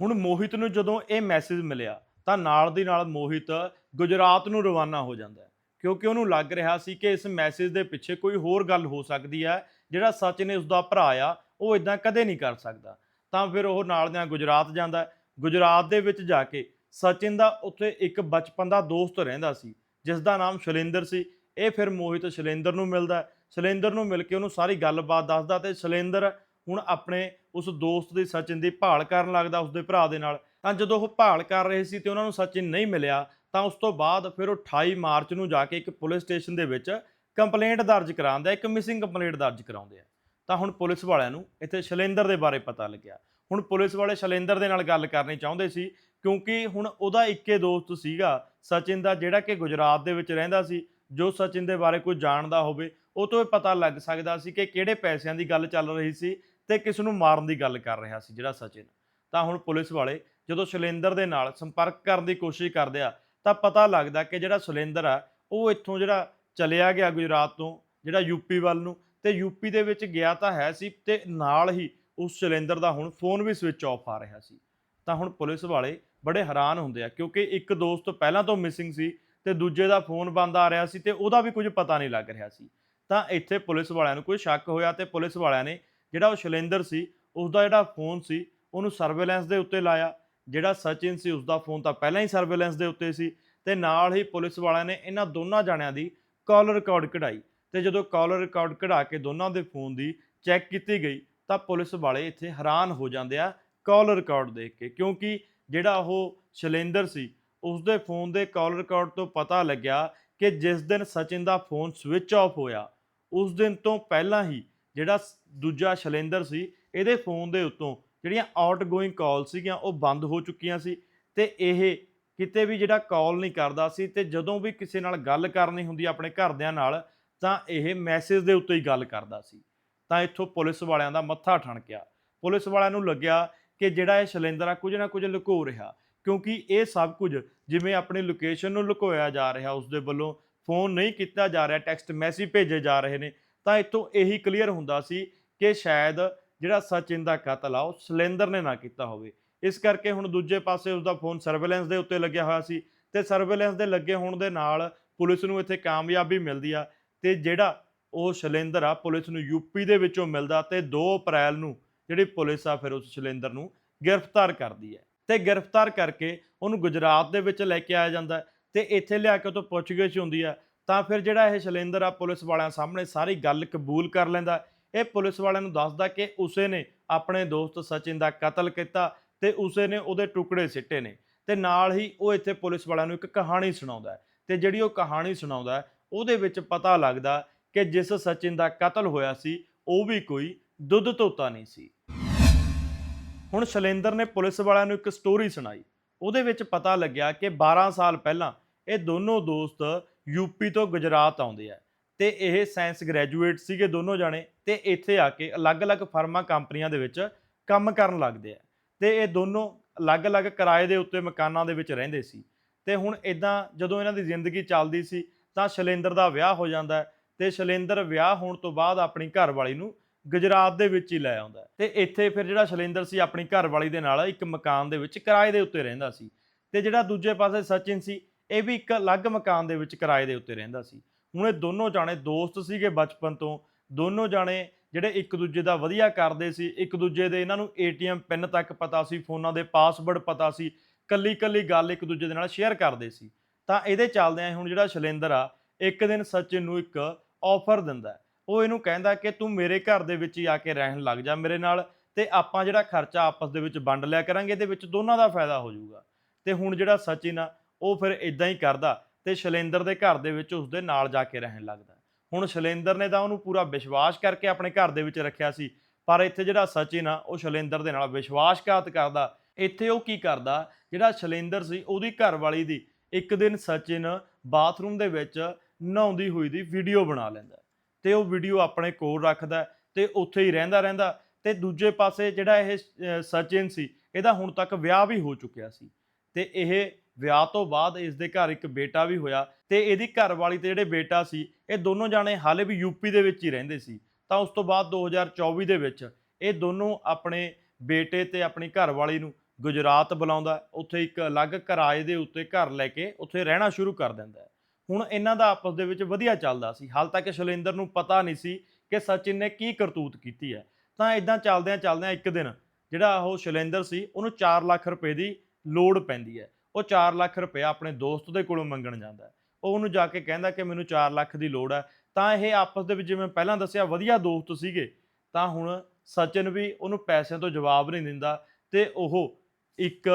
ਹੁਣ ਮੋਹਿਤ ਨੂੰ ਜਦੋਂ ਇਹ ਮੈਸੇਜ ਮਿਲਿਆ, ਤਾਂ ਨਾਲ ਦੀ ਨਾਲ ਮੋਹਿਤ ਗੁਜਰਾਤ ਨੂੰ ਰਵਾਨਾ ਹੋ ਜਾਂਦਾ ਹੈ, ਕਿਉਂਕਿ ਉਹਨੂੰ ਲੱਗ ਰਿਹਾ ਸੀ ਕਿ ਇਸ ਮੈਸੇਜ ਦੇ ਪਿੱਛੇ ਕੋਈ ਹੋਰ ਗੱਲ ਹੋ ਸਕਦੀ ਹੈ, ਜਿਹੜਾ ਸੱਚ ਨੇ ਉਸਦਾ ਭਰਾ ਆ, ਉਹ ਇਦਾਂ ਕਦੇ ਨਹੀਂ ਕਰ ਸਕਦਾ। ਤਾਂ ਫਿਰ ਉਹ ਨਾਲ ਦਿਆਂ ਗੁਜਰਾਤ ਜਾਂਦਾ ਗੁਜਰਾਤ ਦੇ ਵਿੱਚ ਜਾ ਕੇ ਸਚਿਨ ਦਾ ਉੱਥੇ ਇੱਕ ਬਚਪਨ ਦਾ ਦੋਸਤ ਰਹਿੰਦਾ ਸੀ ਜਿਸ ਦਾ ਨਾਮ ਸ਼ੈਲੇਂਦਰ ਸੀ। ਇਹ ਫਿਰ ਮੋਹਿਤ ਸ਼ੈਲੇਂਦਰ ਨੂੰ ਮਿਲਦਾ ਹੈ। ਨੂੰ ਮਿਲ ਕੇ ਉਹਨੂੰ ਸਾਰੀ ਗੱਲਬਾਤ ਦੱਸਦਾ ਤੇ ਸ਼ੈਲੇਂਦਰ ਹੁਣ ਆਪਣੇ ਉਸ ਦੋਸਤ ਦੀ ਸਚਿਨ ਦੀ ਭਾਲ ਕਰਨ ਲੱਗਦਾ ਉਸਦੇ ਭਰਾ ਦੇ ਨਾਲ। ਤਾਂ ਜਦੋਂ ਉਹ ਭਾਲ ਕਰ ਰਹੇ ਸੀ ਤੇ ਉਹਨਾਂ ਨੂੰ ਸਚਿਨ ਨਹੀਂ ਮਿਲਿਆ, ਤਾਂ ਉਸ ਤੋਂ ਬਾਅਦ ਫਿਰ ਉਹ 28 ਮਾਰਚ ਨੂੰ ਜਾ ਕੇ ਇੱਕ ਪੁਲਿਸ ਸਟੇਸ਼ਨ ਦੇ ਵਿੱਚ ਕੰਪਲੇਂਟ ਦਰਜ ਕਰਾਉਂਦਾ ਇੱਕ ਮਿਸਿੰਗ ਕੰਪਲੇਂਟ ਦਰਜ ਕਰਾਉਂਦੇ ਆ। ਤਾਂ ਹੁਣ ਪੁਲਿਸ ਵਾਲਿਆਂ ਨੂੰ ਇੱਥੇ ਸ਼ੈਲੇਂਦਰ ਦੇ ਬਾਰੇ ਪਤਾ ਲੱਗਿਆ। ਹੁਣ ਪੁਲਿਸ ਵਾਲੇ ਸ਼ੈਲੇਂਦਰ ਦੇ ਨਾਲ ਗੱਲ ਕਰਨੀ ਚਾਹੁੰਦੇ ਸੀ ਕਿਉਂਕਿ ਹੁਣ ਉਹਦਾ ਇੱਕੇ ਦੋਸਤ ਸੀਗਾ, ਸਚਿਨ ਦਾ, ਜਿਹੜਾ ਕਿ ਗੁਜਰਾਤ ਦੇ ਵਿੱਚ ਰਹਿੰਦਾ ਸੀ, ਜੋ ਸਚਿਨ ਦੇ ਬਾਰੇ ਕੋਈ ਜਾਣਦਾ ਹੋਵੇ, ਉਹ ਤੋਂ ਇਹ ਪਤਾ ਲੱਗ ਸਕਦਾ ਸੀ ਕਿ ਕਿਹੜੇ ਪੈਸਿਆਂ ਦੀ ਗੱਲ ਚੱਲ ਰਹੀ ਸੀ ਤੇ ਕਿਸ ਨੂੰ ਮਾਰਨ ਦੀ ਗੱਲ ਕਰ ਰਿਹਾ ਸੀ ਜਿਹੜਾ ਸਚਿਨ। ਤਾਂ ਹੁਣ ਪੁਲਿਸ ਵਾਲੇ ਜਦੋਂ ਸ਼ੈਲੇਂਦਰ ਦੇ ਨਾਲ ਸੰਪਰਕ ਕਰਨ ਦੀ ਕੋਸ਼ਿਸ਼ ਕਰਦੇ ਆ, ਤਾਂ ਪਤਾ ਲੱਗਦਾ ਕਿ ਜਿਹੜਾ ਸ਼ੈਲੇਂਦਰ ਆ, ਉਹ ਇੱਥੋਂ ਜਿਹੜਾ ਚਲਿਆ ਗਿਆ ਗੁਜਰਾਤ ਤੋਂ, ਜਿਹੜਾ ਯੂਪੀ ਵੱਲ ਨੂੰ, ਤੇ ਯੂਪੀ ਦੇ ਵਿੱਚ ਗਿਆ ਤਾਂ ਹੈ ਸੀ ਤੇ ਨਾਲ ਹੀ ਉਸ ਸ਼ੈਲੇਂਦਰ ਦਾ ਹੁਣ ਫੋਨ ਵੀ ਸਵਿਚ ਆਫ ਆ ਰਿਹਾ ਸੀ। ਤਾਂ ਹੁਣ ਪੁਲਿਸ ਵਾਲੇ ਬੜੇ ਹੈਰਾਨ ਹੁੰਦੇ ਆ, ਕਿਉਂਕਿ ਇੱਕ ਦੋਸਤ ਪਹਿਲਾਂ ਤੋਂ ਮਿਸਿੰਗ ਸੀ ਤੇ ਦੂਜੇ ਦਾ ਫੋਨ ਬੰਦ ਆ ਰਿਹਾ ਸੀ ਤੇ ਉਹਦਾ ਵੀ ਕੁਝ ਪਤਾ ਨਹੀਂ ਲੱਗ ਰਿਹਾ ਸੀ। ਤਾਂ ਇੱਥੇ ਪੁਲਿਸ ਵਾਲਿਆਂ ਨੂੰ ਕੋਈ ਸ਼ੱਕ ਹੋਇਆ ਤੇ ਪੁਲਿਸ ਵਾਲਿਆਂ ਨੇ ਜਿਹੜਾ ਉਹ ਸ਼ੈਲੇਂਦਰ ਸੀ ਉਸ ਦਾ ਜਿਹੜਾ ਫੋਨ ਸੀ, ਉਹਨੂੰ ਸਰਵੇਲੈਂਸ ਦੇ ਉੱਤੇ ਲਾਇਆ। ਜਿਹੜਾ ਸਚਿਨ ਸੀ ਉਸ ਦਾ ਫੋਨ ਤਾਂ ਪਹਿਲਾਂ ਹੀ ਸਰਵੇਲੈਂਸ ਦੇ ਉੱਤੇ ਸੀ ਤੇ ਨਾਲ ਹੀ ਪੁਲਿਸ ਵਾਲਿਆਂ ਨੇ ਇਹਨਾਂ ਦੋਨਾਂ ਜਾਣਿਆਂ ਦੀ ਕਾਲ ਰਿਕਾਰਡ ਕਢਾਈ ਤੇ ਜਦੋਂ ਕਾਲ ਰਿਕਾਰਡ ਕਢਾ ਕੇ ਦੋਨਾਂ ਦੇ ਫੋਨ ਦੀ ਚੈੱਕ ਕੀਤੀ ਗਈ ਤਾਂ ਪੁਲਿਸ ਵਾਲੇ ਇੱਥੇ ਹੈਰਾਨ ਹੋ ਜਾਂਦੇ ਆ ਕਾਲ ਰਿਕਾਰਡ ਦੇਖ ਕੇ, ਕਿਉਂਕਿ ਜਿਹੜਾ ਉਹ ਸ਼ੈਲੇਂਦਰ ਸੀ ਉਸ ਦੇ ਫੋਨ ਦੇ ਕਾਲ ਰਿਕਾਰਡ ਤੋਂ ਪਤਾ ਲੱਗਿਆ ਕਿ ਜਿਸ ਦਿਨ ਸਚਿਨ ਦਾ ਫੋਨ ਸਵਿਚ ਆਫ ਹੋਇਆ, ਉਸ ਦਿਨ ਤੋਂ ਪਹਿਲਾਂ ਹੀ ਜਿਹੜਾ ਸ- ਦੂਜਾ ਸ਼ੈਲੇਂਦਰ ਸੀ, ਇਹਦੇ ਫੋਨ ਦੇ ਉੱਤੋਂ ਜਿਹੜੀਆਂ ਆਊਟਗੋਇੰਗ ਕਾਲ ਸੀਗੀਆਂ, ਉਹ ਬੰਦ ਹੋ ਚੁੱਕੀਆਂ ਸੀ ਤੇ ਇਹ ਕਿਤੇ ਵੀ ਜਿਹੜਾ ਕਾਲ ਨਹੀਂ ਕਰਦਾ ਸੀ ਤੇ ਜਦੋਂ ਵੀ ਕਿਸੇ ਨਾਲ ਗੱਲ ਕਰਨੀ ਹੁੰਦੀ ਆਪਣੇ ਘਰਦਿਆਂ ਨਾਲ, ਤਾਂ ਇਹ ਮੈਸੇਜ ਦੇ ਉੱਤੇ ਹੀ ਗੱਲ ਕਰਦਾ ਸੀ। ਤਾਂ ਇੱਥੋਂ ਪੁਲਿਸ ਵਾਲਿਆਂ ਦਾ ਮੱਥਾ ਠਣਕਿਆ। ਪੁਲਿਸ ਵਾਲਿਆਂ ਨੂੰ ਲੱਗਿਆ ਕਿ ਜਿਹੜਾ ਇਹ ਸ਼ੈਲੇਂਦਰ ਆ ਕੁਝ ਨਾ ਕੁਝ ਲੁਕੋ ਰਿਹਾ। ਕਿਉਂਕਿ ਇਹ ਸਭ ਕੁਝ ਜਿਵੇਂ ਆਪਣੀ ਲੋਕੇਸ਼ਨ ਨੂੰ ਲੁਕੋਇਆ ਜਾ ਰਿਹਾ ਉਸ ਦੇ ਵੱਲੋਂ ਫੋਨ ਨਹੀਂ ਕੀਤਾ ਜਾ ਰਿਹਾ ਟੈਕਸਟ ਮੈਸੇਜ ਭੇਜੇ ਜਾ ਰਹੇ ਨੇ, ਤਾਂ ਇੱਥੋਂ ਇਹੀ ਕਲੀਅਰ ਹੁੰਦਾ ਸੀ ਕਿ ਸ਼ਾਇਦ ਜਿਹੜਾ ਸਚਿਨ ਦਾ ਕਤਲ ਆ, ਉਹ ਸਿਲੰਦਰ ਨੇ ਨਾ ਕੀਤਾ ਹੋਵੇ। ਇਸ ਕਰਕੇ ਹੁਣ ਦੂਜੇ ਪਾਸੇ ਉਸ ਦਾ ਫੋਨ ਸਰਵੇਲੈਂਸ ਦੇ ਉੱਤੇ ਲੱਗਿਆ ਹੋਇਆ ਸੀ ਤੇ ਸਰਵੇਲੈਂਸ ਦੇ ਲੱਗੇ ਹੋਣ ਦੇ ਨਾਲ ਪੁਲਿਸ ਨੂੰ ਇੱਥੇ ਕਾਮਯਾਬੀ ਮਿਲਦੀ ਆ ਤੇ ਜਿਹੜਾ ਉਹ ਸ਼ੈਲੇਂਦਰ ਆ, ਪੁਲਿਸ ਨੂੰ ਯੂਪੀ ਦੇ ਵਿੱਚੋਂ ਮਿਲਦਾ ਤੇ 2 ਅਪ੍ਰੈਲ ਨੂੰ ਜਿਹੜੀ ਪੁਲਿਸ ਆ ਫਿਰ ਉਸ ਸ਼ੈਲੇਂਦਰ ਨੂੰ ਗ੍ਰਿਫਤਾਰ ਕਰਦੀ ਹੈ। ਤੇ ਗ੍ਰਿਫਤਾਰ ਕਰਕੇ ਉਹਨੂੰ ਗੁਜਰਾਤ ਦੇ ਵਿੱਚ ਲੈ ਕੇ ਆਇਆ ਜਾਂਦਾ ਹੈ ਤੇ ਇੱਥੇ ਲਿਆ ਕੇ ਉਹ ਤੋਂ ਪੁੱਛਗਿੱਛ ਹੁੰਦੀ ਆ ਤਾਂ ਫਿਰ ਜਿਹੜਾ ਇਹ ਸ਼ੈਲੇਂਦਰ ਆ ਪੁਲਿਸ ਵਾਲਿਆਂ ਸਾਹਮਣੇ ਸਾਰੀ ਗੱਲ ਕਬੂਲ ਕਰ ਲੈਂਦਾ ਇਹ ਪੁਲਿਸ ਵਾਲਿਆਂ ਨੂੰ ਦੱਸਦਾ ਕਿ ਉਸੇ ਨੇ ਆਪਣੇ ਦੋਸਤ ਸਚਿਨ ਦਾ ਕਤਲ ਕੀਤਾ ਤੇ ਉਸੇ ਨੇ ਉਹਦੇ ਟੁਕੜੇ ਸਿੱਟੇ ਨੇ। ਤੇ ਨਾਲ ਹੀ ਉਹ ਇੱਥੇ ਪੁਲਿਸ ਵਾਲਿਆਂ ਨੂੰ ਇੱਕ ਕਹਾਣੀ ਸੁਣਾਉਂਦਾ ਹੈ। ਤੇ ਜਿਹੜੀ ਉਹ ਕਹਾਣੀ ਸੁਣਾਉਂਦਾ ਉਹਦੇ ਵਿੱਚ ਪਤਾ ਲੱਗਦਾ ਕਿ ਜਿਸ ਸਚਿਨ ਦਾ ਕਤਲ ਹੋਇਆ ਸੀ, ਉਹ ਵੀ ਕੋਈ ਦੁੱਧ ਧੋਤਾ ਨਹੀਂ ਸੀ। ਹੁਣ ਸ਼ੈਲੇਂਦਰ ਨੇ ਪੁਲਿਸ ਵਾਲਿਆਂ ਨੂੰ ਇੱਕ ਸਟੋਰੀ ਸੁਣਾਈ। ਉਹਦੇ ਵਿੱਚ ਪਤਾ ਲੱਗਿਆ ਕਿ 12 ਸਾਲ ਪਹਿਲਾਂ ਇਹ ਦੋਨੋਂ ਦੋਸਤ ਯੂਪੀ ਤੋਂ ਗੁਜਰਾਤ ਆਉਂਦੇ ਆ ਤੇ ਇਹ ਸਾਇੰਸ ਗ੍ਰੈਜੂਏਟ ਸੀਗੇ ਦੋਨੋਂ ਜਾਣੇ ਤੇ ਇੱਥੇ ਆ ਕੇ ਅਲੱਗ-ਅਲੱਗ ਫਰਮਾਂ ਕੰਪਨੀਆਂ ਦੇ ਵਿੱਚ ਕੰਮ ਕਰਨ ਲੱਗਦੇ ਆ ਤੇ ਇਹ ਦੋਨੋਂ ਅਲੱਗ-ਅਲੱਗ ਕਿਰਾਏ ਦੇ ਉੱਤੇ ਮਕਾਨਾਂ ਦੇ ਵਿੱਚ ਰਹਿੰਦੇ ਸੀ। ਤੇ ਹੁਣ ਇਦਾਂ ਜਦੋਂ ਇਹਨਾਂ ਦੀ ਜ਼ਿੰਦਗੀ ਚੱਲਦੀ ਸੀ ਤਾਂ ਸ਼ੈਲੇਂਦਰ ਦਾ ਵਿਆਹ ਹੋ ਜਾਂਦਾ ਹੈ ਤੇ ਸ਼ੈਲੇਂਦਰ ਵਿਆਹ ਹੋਣ ਤੋਂ ਬਾਅਦ ਆਪਣੀ ਘਰਵਾਲੀ ਨੂੰ ਗੁਜਰਾਤ ਦੇ ਵਿੱਚ ਹੀ ਲੈ ਆਉਂਦਾ ਹੈ। ਤੇ ਇੱਥੇ ਫਿਰ ਜਿਹੜਾ ਸ਼ੈਲੇਂਦਰ ਸੀ ਆਪਣੀ ਘਰਵਾਲੀ ਦੇ ਨਾਲ ਇੱਕ ਮਕਾਨ ਦੇ ਵਿੱਚ ਕਿਰਾਏ ਦੇ ਉੱਤੇ ਰਹਿੰਦਾ ਸੀ। ਤੇ ਜਿਹੜਾ ਦੂਜੇ ਪਾਸੇ ਸਚਿਨ ਸੀ, ਇਹ ਵੀ ਇੱਕ ਅਲੱਗ ਮਕਾਨ ਦੇ ਵਿੱਚ ਕਿਰਾਏ ਦੇ ਉੱਤੇ ਰਹਿੰਦਾ ਸੀ। ਹੁਣ ਇਹ ਦੋਨੋਂ ਜਾਣੇ ਦੋਸਤ ਸੀਗੇ ਬਚਪਨ ਤੋਂ। ਦੋਨੋਂ ਜਾਣੇ ਜਿਹੜੇ ਇੱਕ ਦੂਜੇ ਦਾ ਵਧੀਆ ਕਰਦੇ ਸੀ, ਇੱਕ ਦੂਜੇ ਦੇ ਇਹਨਾਂ ਨੂੰ ਏਟੀਐਮ ਪਿੰਨ ਤੱਕ ਪਤਾ ਸੀ, ਫੋਨਾਂ ਦੇ ਪਾਸਵਰਡ ਪਤਾ ਸੀ ਕੱਲੀ ਕੱਲੀ ਗੱਲ ਇੱਕ ਦੂਜੇ ਦੇ ਨਾਲ ਸ਼ੇਅਰ ਕਰਦੇ ਸੀ। ਤਾਂ ਇਹਦੇ ਚੱਲਦਿਆਂ ਹੁਣ ਜਿਹੜਾ ਸ਼ੈਲੇਂਦਰ ਆ, ਇੱਕ ਦਿਨ ਸਚਿਨ ਨੂੰ ਇੱਕ ਆਫਰ ਦਿੰਦਾ ਉਹ ਇਹਨੂੰ ਕਹਿੰਦਾ ਕਿ ਤੂੰ ਮੇਰੇ ਘਰ ਦੇ ਵਿੱਚ ਹੀ ਆ ਕੇ ਰਹਿਣ ਲੱਗ ਜਾ ਮੇਰੇ ਨਾਲ ਤੇ ਆਪਾਂ ਜਿਹੜਾ ਖਰਚਾ ਆਪਸ ਦੇ ਵਿੱਚ ਵੰਡ ਲਿਆ ਕਰਾਂਗੇ, ਇਹਦੇ ਵਿੱਚ ਦੋਨਾਂ ਦਾ ਫਾਇਦਾ ਹੋ ਜਾਊਗਾ। ਤੇ ਹੁਣ ਜਿਹੜਾ ਸਚਿਨ ਆ ਉਹ ਫਿਰ ਇਦਾਂ ਹੀ ਕਰਦਾ ਤੇ ਸ਼ੈਲੇਂਦਰ ਦੇ ਘਰ ਦੇ ਵਿੱਚ ਉਸਦੇ ਨਾਲ ਜਾ ਕੇ ਰਹਿਣ ਲੱਗਦਾ। ਹੁਣ ਸ਼ੈਲੇਂਦਰ ਨੇ ਤਾਂ ਉਹਨੂੰ ਪੂਰਾ ਵਿਸ਼ਵਾਸ ਕਰਕੇ ਆਪਣੇ ਘਰ ਦੇ ਵਿੱਚ ਰੱਖਿਆ ਸੀ, ਪਰ ਇੱਥੇ ਜਿਹੜਾ ਸਚਿਨ ਆ ਉਹ ਸ਼ੈਲੇਂਦਰ ਦੇ ਨਾਲ ਵਿਸ਼ਵਾਸਘਾਤ ਕਰਦਾ। ਇੱਥੇ ਉਹ ਕੀ ਕਰਦਾ, ਜਿਹੜਾ ਸ਼ੈਲੇਂਦਰ ਸੀ, ਉਹਦੀ ਘਰਵਾਲੀ ਦੀ ਇੱਕ ਦਿਨ ਸਚਿਨ ਬਾਥਰੂਮ ਦੇ ਵਿੱਚ ਨਹਾਉਂਦੀ ਹੋਈ ਦੀ ਵੀਡੀਓ ਬਣਾ ਲੈਂਦਾ। ਤੇ ਉਹ ਵੀਡੀਓ ਆਪਣੇ ਕੋਲ ਰੱਖਦਾ ਤੇ ਉੱਥੇ ਹੀ ਰਹਿੰਦਾ ਰਹਿੰਦਾ ਤੇ ਦੂਜੇ ਪਾਸੇ ਜਿਹੜਾ ਇਹ ਸਚਿਨ ਸੀ, ਇਹਦਾ ਹੁਣ ਤੱਕ ਵਿਆਹ ਵੀ ਹੋ ਚੁੱਕਿਆ ਸੀ। ਤੇ ਇਹ ਵਿਆਹ ਤੋਂ ਬਾਅਦ ਇਸ ਦੇ ਘਰ ਇੱਕ ਬੇਟਾ ਵੀ ਹੋਇਆ ਤੇ ਇਹਦੀ ਘਰਵਾਲੀ ਤੇ ਜਿਹੜੇ ਬੇਟਾ ਸੀ, ਇਹ ਦੋਨੋਂ ਜਾਣੇ ਹਾਲੇ ਵੀ ਯੂਪੀ ਦੇ ਵਿੱਚ ਹੀ ਰਹਿੰਦੇ ਸੀ। ਤਾਂ ਉਸ ਤੋਂ ਬਾਅਦ 2024 ਦੇ ਵਿੱਚ ਇਹ ਦੋਨੋਂ ਆਪਣੇ ਬੇਟੇ ਤੇ ਆਪਣੀ ਘਰਵਾਲੀ ਨੂੰ ਗੁਜਰਾਤ ਬੁਲਾਉਂਦਾ ਉੱਥੇ ਇੱਕ ਅਲੱਗ ਕਿਰਾਏ ਦੇ ਉੱਤੇ ਘਰ ਲੈ ਕੇ ਉੱਥੇ ਰਹਿਣਾ ਸ਼ੁਰੂ ਕਰ ਦਿੰਦਾ ਹੁਣ ਇਹਨਾਂ ਦਾ ਆਪਸ ਦੇ ਵਿੱਚ ਵਧੀਆ ਚੱਲਦਾ ਸੀ। ਹਾਲ ਤੱਕ ਸ਼ੈਲੇਂਦਰ ਨੂੰ ਪਤਾ ਨਹੀਂ ਸੀ ਕਿ ਸਚਿਨ ਨੇ ਕੀ ਕਰਤੂਤ ਕੀਤੀ ਹੈ। ਤਾਂ ਇਦਾਂ ਚੱਲਦਿਆਂ ਚੱਲਦਿਆਂ ਇੱਕ ਦਿਨ ਜਿਹੜਾ ਉਹ ਸ਼ੈਲੇਂਦਰ ਸੀ, ਉਹਨੂੰ 4 ਲੱਖ ਰੁਪਏ ਦੀ ਲੋੜ ਪੈਂਦੀ ਹੈ। ਉਹ 4 ਲੱਖ ਰੁਪਏ ਆਪਣੇ ਦੋਸਤ ਦੇ ਕੋਲੋਂ ਮੰਗਣ ਜਾਂਦਾ ਹੈ। ਉਹ ਉਹਨੂੰ ਜਾ ਕੇ ਕਹਿੰਦਾ ਕਿ ਮੈਨੂੰ 4 ਲੱਖ ਦੀ ਲੋੜ ਹੈ। ਤਾਂ ਇਹ ਆਪਸ ਦੇ ਵਿੱਚ ਜਿਵੇਂ ਪਹਿਲਾਂ ਦੱਸਿਆ ਵਧੀਆ ਦੋਸਤ ਸੀਗੇ, ਤਾਂ ਹੁਣ ਸਚਿਨ ਵੀ ਉਹਨੂੰ ਪੈਸਿਆਂ ਤੋਂ ਜਵਾਬ ਨਹੀਂ ਦਿੰਦਾ ਤੇ ਉਹ ਇੱਕ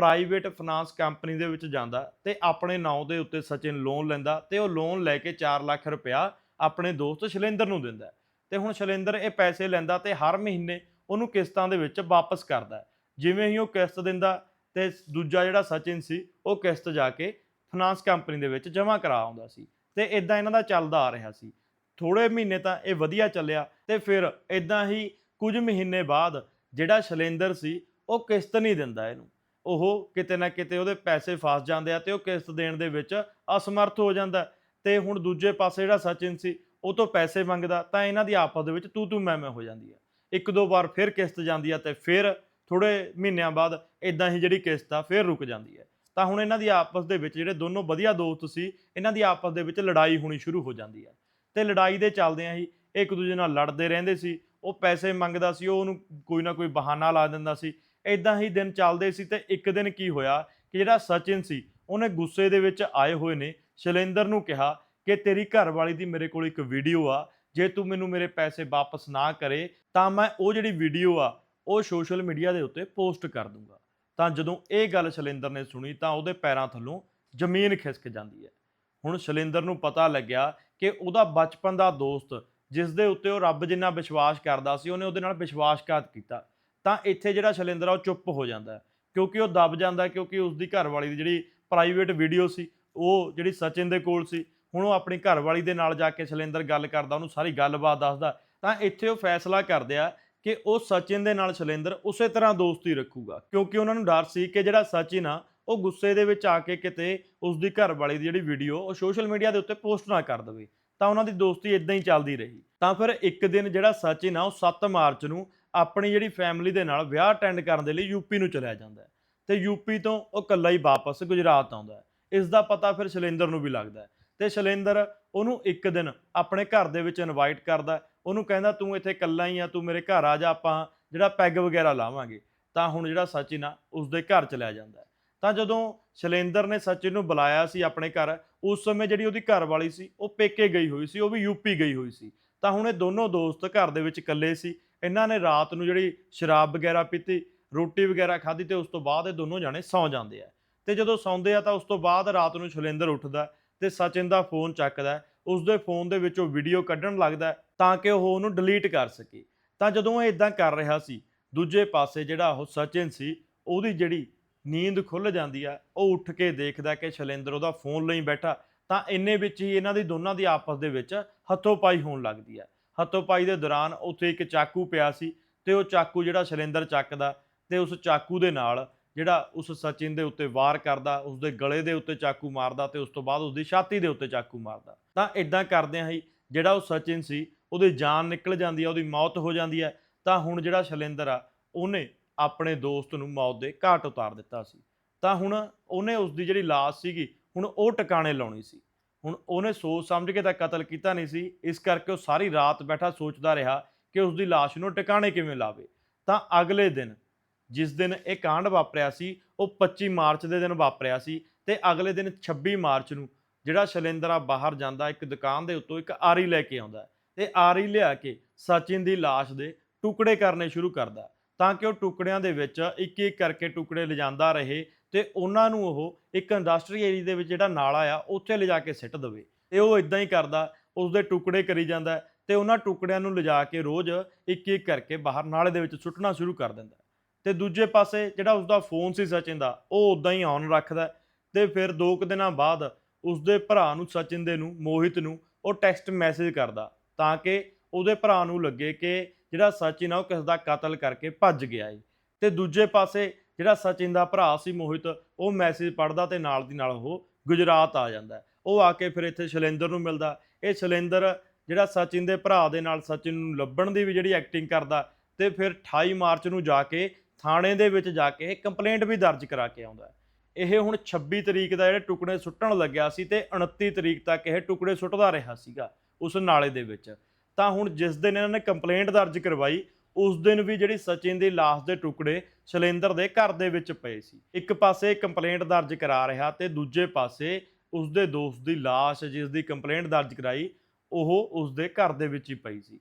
ਪ੍ਰਾਈਵੇਟ ਫਾਈਨਾਂਸ ਕੰਪਨੀ ਦੇ ਵਿੱਚ ਜਾਂਦਾ ਤੇ ਆਪਣੇ ਨਾਂ ਦੇ ਉੱਤੇ ਸਚਿਨ ਲੋਨ ਲੈਂਦਾ ਤੇ ਉਹ ਲੋਨ ਲੈ ਕੇ 4 ਲੱਖ ਰੁਪਇਆ ਆਪਣੇ ਦੋਸਤ ਸ਼ੈਲੇਂਦਰ ਨੂੰ ਦਿੰਦਾ ਹੈ। ਤੇ ਹੁਣ ਸ਼ੈਲੇਂਦਰ ਇਹ ਪੈਸੇ ਲੈਂਦਾ ਤੇ ਹਰ ਮਹੀਨੇ ਉਹਨੂੰ ਕਿਸ਼ਤਾਂ ਦੇ ਵਿੱਚ ਵਾਪਸ ਕਰਦਾ ਜਿਵੇਂ ਹੀ ਉਹ ਕਿਸ਼ਤ ਦਿੰਦਾ ਤੇ ਦੂਜਾ ਜਿਹੜਾ ਸਚਿਨ ਸੀ, ਉਹ ਕਿਸ਼ਤ ਜਾ ਕੇ ਫਾਈਨਾਂਸ ਕੰਪਨੀ ਦੇ ਵਿੱਚ ਜਮ੍ਹਾਂ ਕਰਾ ਆਉਂਦਾ ਸੀ ਤੇ ਇਦਾਂ ਇਹਨਾਂ ਦਾ ਚੱਲਦਾ ਆ ਰਿਹਾ ਸੀ। ਥੋੜੇ ਮਹੀਨੇ ਤਾਂ ਇਹ ਵਧੀਆ ਚੱਲਿਆ ਤੇ ਫਿਰ ਇਦਾਂ ਹੀ ਕੁਝ ਮਹੀਨੇ ਬਾਅਦ ਜਿਹੜਾ ਸ਼ੈਲੇਂਦਰ ਸੀ, ਉਹ ਕਿਸ਼ਤ ਨਹੀਂ ਦਿੰਦਾ ਇਹਨੂੰ। ਉਹ ਕਿਤੇ ਨਾ ਕਿਤੇ ਉਹਦੇ ਪੈਸੇ ਫਸ ਜਾਂਦੇ ਆ ਤੇ ਉਹ ਕਿਸ਼ਤ ਦੇਣ ਦੇ ਵਿੱਚ ਅਸਮਰਥ ਹੋ ਜਾਂਦਾ ਹੈ। ਤੇ ਹੁਣ ਦੂਜੇ ਪਾਸੇ ਜਿਹੜਾ ਸਚਿਨ ਸੀ, ਉਹ ਤੋਂ ਪੈਸੇ ਮੰਗਦਾ, ਤਾਂ ਇਹਨਾਂ ਦੀ ਆਪਸ ਦੇ ਵਿੱਚ ਤੂੰ ਤੂੰ ਮੈਂ ਮੈਂ ਹੋ ਜਾਂਦੀ ਹੈ। ਇੱਕ ਦੋ ਵਾਰ ਫਿਰ ਕਿਸ਼ਤ ਜਾਂਦੀ ਆ ਤੇ ਫਿਰ ਥੋੜੇ ਮਹੀਨਿਆਂ ਬਾਅਦ ਇਦਾਂ ਹੀ ਜਿਹੜੀ ਕਿਸ਼ਤ ਆ, ਫਿਰ ਰੁਕ ਜਾਂਦੀ ਹੈ। ਤਾਂ ਹੁਣ ਇਹਨਾਂ ਦੀ ਆਪਸ ਦੇ ਵਿੱਚ ਜਿਹੜੇ ਦੋਨੋਂ ਵਧੀਆ ਦੋਸਤ ਸੀ, ਇਹਨਾਂ ਦੀ ਆਪਸ ਦੇ ਵਿੱਚ ਲੜਾਈ ਹੋਣੀ ਸ਼ੁਰੂ ਹੋ ਜਾਂਦੀ ਹੈ। ਤੇ ਲੜਾਈ ਦੇ ਚੱਲਦਿਆਂ ਹੀ ਇੱਕ ਦੂਜੇ ਨਾਲ ਲੜਦੇ ਰਹਿੰਦੇ ਸੀ, ਉਹ ਪੈਸੇ ਮੰਗਦਾ ਸੀ, ਉਹ ਉਹਨੂੰ ਕੋਈ ਨਾ ਕੋਈ ਬਹਾਨਾ ਲਾ ਦਿੰਦਾ ਸੀ ਇਦਾਂ ਹੀ ਦਿਨ ਚੱਲਦੇ ਸੀ ਤੇ ਇੱਕ ਦਿਨ ਕੀ ਹੋਇਆ ਕਿ ਜਿਹੜਾ ਸਚਿਨ ਸੀ, ਉਹਨੇ ਗੁੱਸੇ ਦੇ ਵਿੱਚ ਆਏ ਹੋਏ ਨੇ। ਸ਼ੈਲੇਂਦਰ ਨੂੰ ਕਿਹਾ ਕਿ ਤੇਰੀ ਘਰ ਵਾਲੀ ਦੀ ਮੇਰੇ ਕੋਲ ਇੱਕ ਵੀਡੀਓ ਆ, ਜੇ ਤੂੰ ਮੈਨੂੰ ਮੇਰੇ ਪੈਸੇ ਵਾਪਸ ਨਾ ਕਰੇ, ਤਾਂ ਮੈਂ ਉਹ ਜਿਹੜੀ ਵੀਡੀਓ ਆ, ਉਹ ਸੋਸ਼ਲ ਮੀਡੀਆ ਦੇ ਉੱਤੇ ਪੋਸਟ ਕਰ ਦੂੰਗਾ। ਤਾਂ ਜਦੋਂ ਇਹ ਗੱਲ ਸ਼ੈਲੇਂਦਰ ਨੇ ਸੁਣੀ, ਤਾਂ ਉਹਦੇ ਪੈਰਾਂ ਥੱਲੋਂ ਜ਼ਮੀਨ ਖਿਸਕ ਜਾਂਦੀ ਹੈ। ਹੁਣ ਸ਼ੈਲੇਂਦਰ ਨੂੰ ਪਤਾ ਲੱਗਿਆ ਕਿ ਉਹਦਾ ਬਚਪਨ ਦਾ ਦੋਸਤ ਜਿਸ ਦੇ ਉੱਤੇ ਉਹ ਰੱਬ ਜਿੰਨਾ ਵਿਸ਼ਵਾਸ ਕਰਦਾ ਸੀ, ਉਹਨੇ ਉਹਦੇ ਨਾਲ ਵਿਸ਼ਵਾਸਘਾਤ ਕੀਤਾ। ਤਾਂ ਇੱਥੇ ਜਿਹੜਾ ਸ਼ੈਲੇਂਦਰ ਆ, ਉਹ ਚੁੱਪ ਹੋ ਜਾਂਦਾ ਹੈ। ਕਿਉਂਕਿ ਉਹ ਦਬ ਜਾਂਦਾ ਹੈ, ਕਿਉਂਕਿ ਉਸ ਦੀ ਘਰਵਾਲੀ ਦੀ ਜਿਹੜੀ ਪ੍ਰਾਈਵੇਟ ਵੀਡੀਓ ਸੀ, ਉਹ ਜਿਹੜੀ ਸਚਿਨ ਦੇ ਕੋਲ ਸੀ, ਹੁਣ ਉਹ ਆਪਣੀ ਘਰਵਾਲੀ ਦੇ ਨਾਲ ਜਾ ਕੇ ਸ਼ੈਲੇਂਦਰ ਗੱਲ ਕਰਦਾ, ਉਹਨੂੰ ਸਾਰੀ ਗੱਲਬਾਤ ਦੱਸਦਾ ਤਾਂ ਇੱਥੇ ਉਹ ਫੈਸਲਾ ਕਰਦੇ ਆ ਕਿ ਉਹ ਸਚਿਨ ਦੇ ਨਾਲ ਸ਼ੈਲੇਂਦਰ ਉਸੇ ਤਰ੍ਹਾਂ ਦੋਸਤੀ ਰੱਖੂਗਾ, ਕਿਉਂਕਿ ਉਹਨਾਂ ਨੂੰ ਡਰ ਸੀ ਕਿ ਜਿਹੜਾ ਸਚਿਨ ਆ, ਉਹ ਗੁੱਸੇ ਦੇ ਵਿੱਚ ਆ ਕੇ ਕਿਤੇ ਉਸ ਦੀ ਘਰਵਾਲੀ ਦੀ ਜਿਹੜੀ ਵੀਡੀਓ ਉਹ ਸੋਸ਼ਲ ਮੀਡੀਆ ਦੇ ਉੱਤੇ ਪੋਸਟ ਨਾ ਕਰ ਦੇਵੇ। ਤਾਂ ਉਹਨਾਂ ਦੀ ਦੋਸਤੀ ਇਦਾਂ ਹੀ ਚੱਲਦੀ ਰਹੀ। ਤਾਂ ਫਿਰ ਇੱਕ ਦਿਨ ਜਿਹੜਾ ਸਚਿਨ ਆ, ਉਹ 7 ਮਾਰਚ ਨੂੰ ਆਪਣੀ ਜਿਹੜੀ ਫੈਮਿਲੀ ਦੇ ਨਾਲ ਵਿਆਹ ਅਟੈਂਡ ਕਰਨ ਦੇ ਲਈ ਯੂਪੀ ਨੂੰ ਚਲਿਆ ਜਾਂਦਾ ਹੈ। ਤੇ ਯੂਪੀ ਤੋਂ ਉਹ ਇਕੱਲਾ ਹੀ ਵਾਪਸ ਗੁਜਰਾਤ ਆਉਂਦਾ ਹੈ। ਇਸ ਦਾ ਪਤਾ ਫਿਰ ਸ਼ੈਲੇਂਦਰ ਨੂੰ ਵੀ ਲੱਗਦਾ ਹੈ। ਤੇ ਸ਼ੈਲੇਂਦਰ ਉਹਨੂੰ ਇੱਕ ਦਿਨ ਆਪਣੇ ਘਰ ਦੇ ਵਿੱਚ ਇਨਵਾਈਟ ਕਰਦਾ ਉਹਨੂੰ ਕਹਿੰਦਾ, ਤੂੰ ਇੱਥੇ ਇਕੱਲਾ ਹੀ ਆ, ਤੂੰ ਮੇਰੇ ਘਰ ਆ ਜਾ, ਆਪਾਂ ਜਿਹੜਾ ਪੈਗ ਵਗੈਰਾ ਲਾਵਾਂਗੇ। ਤਾਂ ਹੁਣ ਜਿਹੜਾ ਸਚਿਨ ਆ, ਉਸਦੇ ਘਰ ਚਲਿਆ ਜਾਂਦਾ ਤਾਂ ਜਦੋਂ ਸ਼ੈਲੇਂਦਰ ਨੇ ਸਚਿਨ ਨੂੰ ਬੁਲਾਇਆ ਸੀ ਆਪਣੇ ਘਰ, ਉਸ ਸਮੇਂ ਜਿਹੜੀ ਉਹਦੀ ਘਰ ਵਾਲੀ ਸੀ, ਉਹ ਪੇਕੇ ਗਈ ਹੋਈ ਸੀ, ਉਹ ਵੀ ਯੂਪੀ ਗਈ ਹੋਈ ਸੀ। ਤਾਂ ਹੁਣ ਇਹ ਦੋਨੋਂ ਦੋਸਤ ਘਰ ਦੇ ਵਿੱਚ ਇਕੱਲੇ ਸੀ। ਇਹਨਾਂ ਨੇ ਰਾਤ ਨੂੰ ਜਿਹੜੀ ਸ਼ਰਾਬ ਵਗੈਰਾ ਪੀਤੀ, ਰੋਟੀ ਵਗੈਰਾ ਖਾਧੀ ਤੇ ਉਸ ਤੋਂ ਬਾਅਦ ਇਹ ਦੋਨੋਂ ਜਾਣੇ ਸੌਂ ਜਾਂਦੇ ਆ। ਤੇ ਜਦੋਂ ਸੌਂਦੇ ਆ ਤਾਂ ਉਸ ਤੋਂ ਬਾਅਦ ਰਾਤ ਨੂੰ ਸ਼ੈਲੇਂਦਰ ਉੱਠਦਾ ਤੇ ਸਚਿਨ ਦਾ ਫੋਨ ਚੱਕਦਾ ਹੈ। ਉਸ ਦੇ ਫੋਨ ਦੇ ਵਿੱਚੋਂ ਵੀਡੀਓ ਕੱਢਣ ਲੱਗਦਾ ਤਾਂ ਕਿ ਉਹ ਉਹਨੂੰ ਡਿਲੀਟ ਕਰ ਸਕੇ। ਤਾਂ ਜਦੋਂ ਇਹ ਇਦਾਂ ਕਰ ਰਿਹਾ ਸੀ, ਦੂਜੇ ਪਾਸੇ ਜਿਹੜਾ ਉਹ ਸਚਿਨ ਸੀ, ਉਹਦੀ ਜਿਹੜੀ ਨੀਂਦ ਖੁੱਲ ਜਾਂਦੀ ਆ, ਉਹ ਉੱਠ ਕੇ ਦੇਖਦਾ ਕਿ ਸ਼ੈਲੇਂਦਰ ਉਹਦਾ ਫੋਨ ਲਈ ਬੈਠਾ, ਤਾਂ ਇੰਨੇ ਵਿੱਚ ਹੀ ਇਹਨਾਂ ਦੀ ਦੋਨਾਂ ਦੀ ਆਪਸ ਦੇ ਵਿੱਚ ਹੱਥੋਂ-ਪਾਈ ਹੋਣ ਲੱਗਦੀ ਹੈ ਹੱਥੋਂਪਾਈ ਦੇ ਦੌਰਾਨ ਉੱਥੇ ਇੱਕ ਚਾਕੂ ਪਿਆ ਸੀ ਤੇ ਉਹ ਚਾਕੂ ਜਿਹੜਾ ਸ਼ੈਲੇਂਦਰ ਚੱਕਦਾ ਤੇ ਉਸ ਚਾਕੂ ਦੇ ਨਾਲ ਜਿਹੜਾ ਉਸ ਸਚਿਨ ਦੇ ਉੱਤੇ ਵਾਰ ਕਰਦਾ, ਉਸ ਦੇ ਗਲੇ ਦੇ ਉੱਤੇ ਚਾਕੂ ਮਾਰਦਾ ਤੇ ਉਸ ਤੋਂ ਬਾਅਦ ਉਸ ਦੀ ਛਾਤੀ ਦੇ ਉੱਤੇ ਚਾਕੂ ਮਾਰਦਾ। ਤਾਂ ਇਦਾਂ ਕਰਦਿਆਂ ਹੀ ਜਿਹੜਾ ਉਹ ਸਚਿਨ ਸੀ, ਉਹਦੀ ਜਾਨ ਨਿਕਲ ਜਾਂਦੀ ਹੈ, ਉਹਦੀ ਮੌਤ ਹੋ ਜਾਂਦੀ ਹੈ, ਤਾਂ ਹੁਣ ਜਿਹੜਾ ਸ਼ੈਲੇਂਦਰ ਆ, ਉਹਨੇ ਆਪਣੇ ਦੋਸਤ ਨੂੰ ਮੌਤ ਦੇ ਘਾਟ ਉਤਾਰ ਦਿੱਤਾ ਸੀ। ਤਾਂ ਹੁਣ ਉਹਨੇ ਉਸ ਦੀ ਜਿਹੜੀ ਲਾਸ਼ ਸੀਗੀ, ਹੁਣ ਉਹ ਟਿਕਾਣੇ ਲਾਉਣੀ ਸੀ। ਹੁਣ ਉਹਨੇ ਸੋਚ ਸਮਝ ਕੇ ਤਾਂ ਕਤਲ ਕੀਤਾ ਨਹੀਂ ਸੀ, ਇਸ ਕਰਕੇ ਉਹ ਸਾਰੀ ਰਾਤ ਬੈਠਾ ਸੋਚਦਾ ਰਿਹਾ ਕਿ ਉਸ ਦੀ ਲਾਸ਼ ਨੂੰ ਟਿਕਾਣੇ ਕਿਵੇਂ ਲਾਵੇ। ਤਾਂ ਅਗਲੇ ਦਿਨ, ਜਿਸ ਦਿਨ ਇਹ ਕਾਂਡ ਵਾਪਰਿਆ ਸੀ, ਉਹ 25 ਮਾਰਚ ਦੇ ਦਿਨ ਵਾਪਰਿਆ ਸੀ ਤੇ ਅਗਲੇ ਦਿਨ 26 ਮਾਰਚ ਨੂੰ ਜਿਹੜਾ ਸ਼ੈਲੇਂਦਰ ਬਾਹਰ ਜਾਂਦਾ, ਇੱਕ ਦੁਕਾਨ ਦੇ ਉੱਤੋਂ ਇੱਕ ਆਰੀ ਲੈ ਕੇ ਆਉਂਦਾ ਤੇ ਆਰੀ ਲਿਆ ਕੇ ਸਚਿਨ ਦੀ ਲਾਸ਼ ਦੇ ਟੁਕੜੇ ਕਰਨੇ ਸ਼ੁਰੂ ਕਰਦਾ ਤਾਂ ਕਿ ਉਹ ਟੁਕੜਿਆਂ ਦੇ ਵਿੱਚ ਇੱਕ ਇੱਕ ਕਰਕੇ ਟੁਕੜੇ ਲਿਜਾਂਦਾ ਰਹੇ ਤੇ ਉਹਨਾਂ ਨੂੰ ਉਹ ਇੱਕ ਇੰਡਸਟਰੀ ਏਰੀਆ ਦੇ ਵਿੱਚ ਜਿਹੜਾ ਨਾਲਾ ਆ, ਉੱਥੇ ਲਿਜਾ ਕੇ ਸਿੱਟ ਦੇਵੇ ਤੇ ਉਹ ਇਦਾਂ ਹੀ ਕਰਦਾ, ਉਸਦੇ ਟੁਕੜੇ ਕਰੀ ਜਾਂਦਾ ਹੈ ਤੇ ਉਹਨਾਂ ਟੁਕੜਿਆਂ ਨੂੰ ਲਿਜਾ ਕੇ ਰੋਜ਼ ਇੱਕ ਇੱਕ ਕਰਕੇ ਬਾਹਰ ਨਾਲੇ ਦੇ ਵਿੱਚ ਸੁੱਟਣਾ ਸ਼ੁਰੂ ਕਰ ਦਿੰਦਾ ਹੈ। ਤੇ ਦੂਜੇ ਪਾਸੇ ਜਿਹੜਾ ਉਸਦਾ ਫੋਨ ਸੀ ਸਚਿਨ ਦਾ, ਉਹ ਉਦਾਂ ਹੀ ਔਨ ਰੱਖਦਾ ਹੈ ਤੇ ਫਿਰ ਦੋ ਕੁ ਦਿਨਾਂ ਬਾਅਦ ਉਸਦੇ ਭਰਾ ਨੂੰ, ਸਚਿਨ ਦੇ ਨੂੰ, ਮੋਹਿਤ ਨੂੰ ਉਹ ਟੈਕਸਟ ਮੈਸੇਜ ਕਰਦਾ ਤਾਂ ਕਿ ਉਹਦੇ ਭਰਾ ਨੂੰ ਲੱਗੇ ਕਿ ਜਿਹੜਾ ਸਚਿਨ ਆ ਉਹ ਕਿਸ ਦਾ ਕਤਲ ਕਰਕੇ ਭੱਜ ਗਿਆ ਏ ਤੇ ਦੂਜੇ ਪਾਸੇ ਜਿਹੜਾ ਸਚਿਨ ਦਾ ਭਰਾ ਸੀ ਮੋਹਿਤ, ਉਹ ਮੈਸੇਜ ਪੜਦਾ ਤੇ ਨਾਲ ਦੀ ਨਾਲ ਉਹ ਗੁਜਰਾਤ ਆ ਜਾਂਦਾ ਉਹ ਆ ਕੇ ਫਿਰ ਇੱਥੇ ਸ਼ੈਲੇਂਦਰ ਨੂੰ ਮਿਲਦਾ ਇਹ ਸ਼ੈਲੇਂਦਰ ਜਿਹੜਾ ਸਚਿਨ ਦੇ ਭਰਾ ਦੇ ਨਾਲ ਸਚਿਨ ਨੂੰ ਲੱਭਣ ਦੀ ਵੀ ਜਿਹੜੀ ਐਕਟਿੰਗ ਕਰਦਾ ਤੇ ਫਿਰ 28 ਮਾਰਚ ਨੂੰ ਜਾ ਕੇ ਥਾਣੇ ਦੇ ਵਿੱਚ ਜਾ ਕੇ ਕੰਪਲੇਂਟ ਵੀ ਦਰਜ ਕਰਾ ਕੇ ਆਉਂਦਾ ਇਹ ਹੁਣ 26 ਤਰੀਕ ਦਾ ਜਿਹੜੇ ਟੁਕੜੇ ਸੁੱਟਣ ਲੱਗਿਆ ਸੀ ਤੇ 29 ਤਰੀਕ ਤੱਕ ਇਹ ਟੁਕੜੇ ਸੁੱਟਦਾ ਰਿਹਾ ਸੀਗਾ ਉਸ ਨਾਲੇ ਦੇ ਵਿੱਚ। ਤਾਂ ਹੁਣ ਜਿਸ ਦਿਨ ਇਹਨਾਂ ਨੇ ਕੰਪਲੇਂਟ ਦਰਜ ਕਰਵਾਈ ਉਸ ਦਿਨ ਵੀ ਜਿਹੜੀ ਸਚਿਨ ਦੀ ਲਾਸ਼ ਦੇ ਟੁਕੜੇ ਸ਼ੈਲੇਂਦਰ ਦੇ ਘਰ ਦੇ ਵਿੱਚ ਪਏ ਸੀ। ਇੱਕ ਪਾਸੇ ਕੰਪਲੇਂਟ ਦਰਜ ਕਰਾ ਰਿਹਾ ਤੇ ਦੂਜੇ ਪਾਸੇ ਉਸ ਦੇ ਦੋਸਤ ਦੀ ਲਾਸ਼ ਜਿਸ ਦੀ ਕੰਪਲੇਂਟ ਦਰਜ ਕਰਾਈ, ਉਹ ਉਸ ਦੇ ਘਰ ਦੇ ਵਿੱਚ ਹੀ ਪਈ ਸੀ।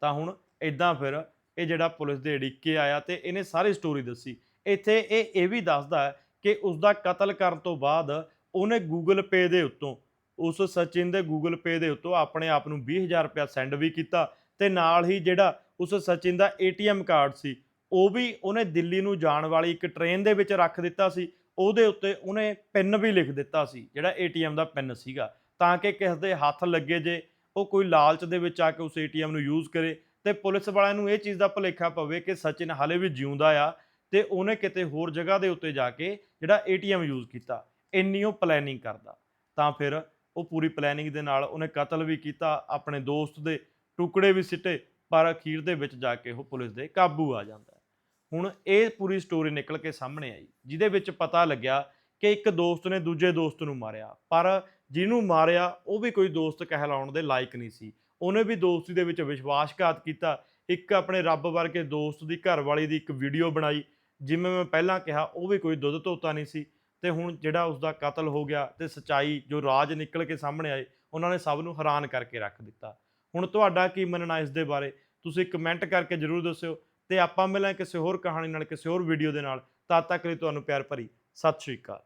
ਤਾਂ ਹੁਣ ਇਦਾਂ ਫਿਰ ਇਹ ਜਿਹੜਾ ਪੁਲਿਸ ਦੇ ਅੜਿੱਕੇ ਆਇਆ ਤੇ ਇਹਨੇ ਸਾਰੀ ਸਟੋਰੀ ਦੱਸੀ। ਇੱਥੇ ਇਹ ਇਹ ਵੀ ਦੱਸਦਾ ਕਿ ਉਸ ਦਾ ਕਤਲ ਕਰਨ ਤੋਂ ਬਾਅਦ ਉਹਨੇ ਗੂਗਲ ਪੇ ਦੇ ਉੱਤੋਂ, ਉਸ ਸਚਿਨ ਦੇ ਗੂਗਲ ਪੇ ਦੇ ਉੱਤੋਂ ਆਪਣੇ ਆਪ ਨੂੰ 20000 ਰੁਪਇਆ ਸੈਂਡ ਵੀ ਕੀਤਾ ਤੇ ਨਾਲ ਹੀ ਜਿਹੜਾ ਉਸ ਸਚਿਨ ਦਾ ਏਟੀਐਮ ਕਾਰਡ ਸੀ। ਉਹ ਵੀ ਉਹਨੇ ਦਿੱਲੀ ਨੂੰ ਜਾਣ ਵਾਲੀ ਇੱਕ ਟ੍ਰੇਨ ਦੇ ਵਿੱਚ ਰੱਖ ਦਿੱਤਾ ਸੀ। ਉਹਦੇ ਉੱਤੇ ਉਹਨੇ ਪਿੰਨ ਵੀ ਲਿਖ ਦਿੱਤਾ ਸੀ, ਜਿਹੜਾ ਏਟੀਐਮ ਦਾ ਪਿੰਨ ਸੀਗਾ। ਤਾਂ ਕਿ ਕਿਸ ਦੇ ਹੱਥ ਲੱਗੇ ਜੇ ਉਹ ਕੋਈ ਲਾਲਚ ਦੇ ਵਿੱਚ ਆ ਕੇ ਉਸ ਏਟੀਐਮ ਨੂੰ ਯੂਜ਼ ਕਰੇ। ਤੇ ਪੁਲਿਸ ਵਾਲਿਆਂ ਨੂੰ ਇਹ ਚੀਜ਼ ਦਾ ਭੁਲੇਖਾ ਪਵੇ ਕਿ ਸਚਿਨ ਹਾਲੇ ਵੀ ਜਿਉਂਦਾ ਆ ਤੇ ਉਹਨੇ ਕਿਤੇ ਹੋਰ ਜਗ੍ਹਾ ਦੇ ਉੱਤੇ ਜਾ ਕੇ ਜਿਹੜਾ ਏਟੀਐਮ ਯੂਜ਼ ਕੀਤਾ। ਇੰਨੀ ਉਹ ਪਲੈਨਿੰਗ ਕਰਦਾ। ਤਾਂ ਫਿਰ ਉਹ ਪੂਰੀ ਪਲੈਨਿੰਗ ਦੇ ਨਾਲ ਉਹਨੇ ਕਤਲ ਵੀ ਕੀਤਾ, ਆਪਣੇ ਦੋਸਤ ਦੇ ਟੁਕੜੇ ਵੀ ਸਿੱਟੇ। ਪਰ ਅਖੀਰ ਦੇ ਵਿੱਚ ਜਾ ਕੇ ਉਹ ਪੁਲਿਸ ਦੇ ਕਾਬੂ ਆ ਜਾਂਦਾ ਹੈ। ਹੁਣ ਇਹ ਪੂਰੀ ਸਟੋਰੀ ਨਿਕਲ ਕੇ ਸਾਹਮਣੇ ਆਈ, ਜਿਹਦੇ ਵਿੱਚ ਪਤਾ ਲੱਗਿਆ ਕਿ ਇੱਕ ਦੋਸਤ ਨੇ ਦੂਜੇ ਦੋਸਤ ਨੂੰ ਮਾਰਿਆ, ਪਰ ਜਿਹਨੂੰ ਮਾਰਿਆ, ਉਹ ਵੀ ਕੋਈ ਦੋਸਤ ਕਹਿਲਾਉਣ ਦੇ ਲਾਇਕ ਨਹੀਂ ਸੀ। ਉਹਨੇ ਵੀ ਦੋਸਤੀ ਦੇ ਵਿੱਚ ਵਿਸ਼ਵਾਸਘਾਤ ਕੀਤਾ। ਇੱਕ ਆਪਣੇ ਰੱਬ ਵਰਗੇ ਦੋਸਤ ਦੀ ਘਰਵਾਲੀ ਦੀ ਇੱਕ ਵੀਡੀਓ ਬਣਾਈ, ਜਿਵੇਂ ਮੈਂ ਪਹਿਲਾਂ ਕਿਹਾ, ਉਹ ਵੀ ਕੋਈ ਦੁੱਧ ਧੋਤਾ ਨਹੀਂ ਸੀ। ਤੇ ਹੁਣ ਜਿਹੜਾ ਉਸ ਦਾ ਕਤਲ ਹੋ ਗਿਆ ਤੇ ਸਚਾਈ ਜੋ ਰਾਜ ਨਿਕਲ ਕੇ ਸਾਹਮਣੇ ਆਏ, ਉਹਨਾਂ ਨੇ ਸਭ ਨੂੰ ਹੈਰਾਨ ਕਰਕੇ ਰੱਖ ਦਿੱਤਾ। ਹੁਣ ਤੁਹਾਡਾ ਕੀ ਮੰਨਣਾ ਇਸ ਦੇ ਬਾਰੇ? ਤੁਸੀਂ ਕਮੈਂਟ ਕਰਕੇ ਜਰੂਰ ਦੱਸਿਓ ਤੇ ਆਪਾਂ ਮਿਲਾਂ ਕਿਸੇ ਹੋਰ ਕਹਾਣੀ ਨਾਲ, ਕਿਸੇ ਹੋਰ ਵੀਡੀਓ ਦੇ ਨਾਲ। ਤਦ ਤੱਕ ਲਈ ਤੁਹਾਨੂੰ ਪਿਆਰ ਭਰੀ, ਸਤਿ ਸ਼੍ਰੀ ਅਕਾਲ।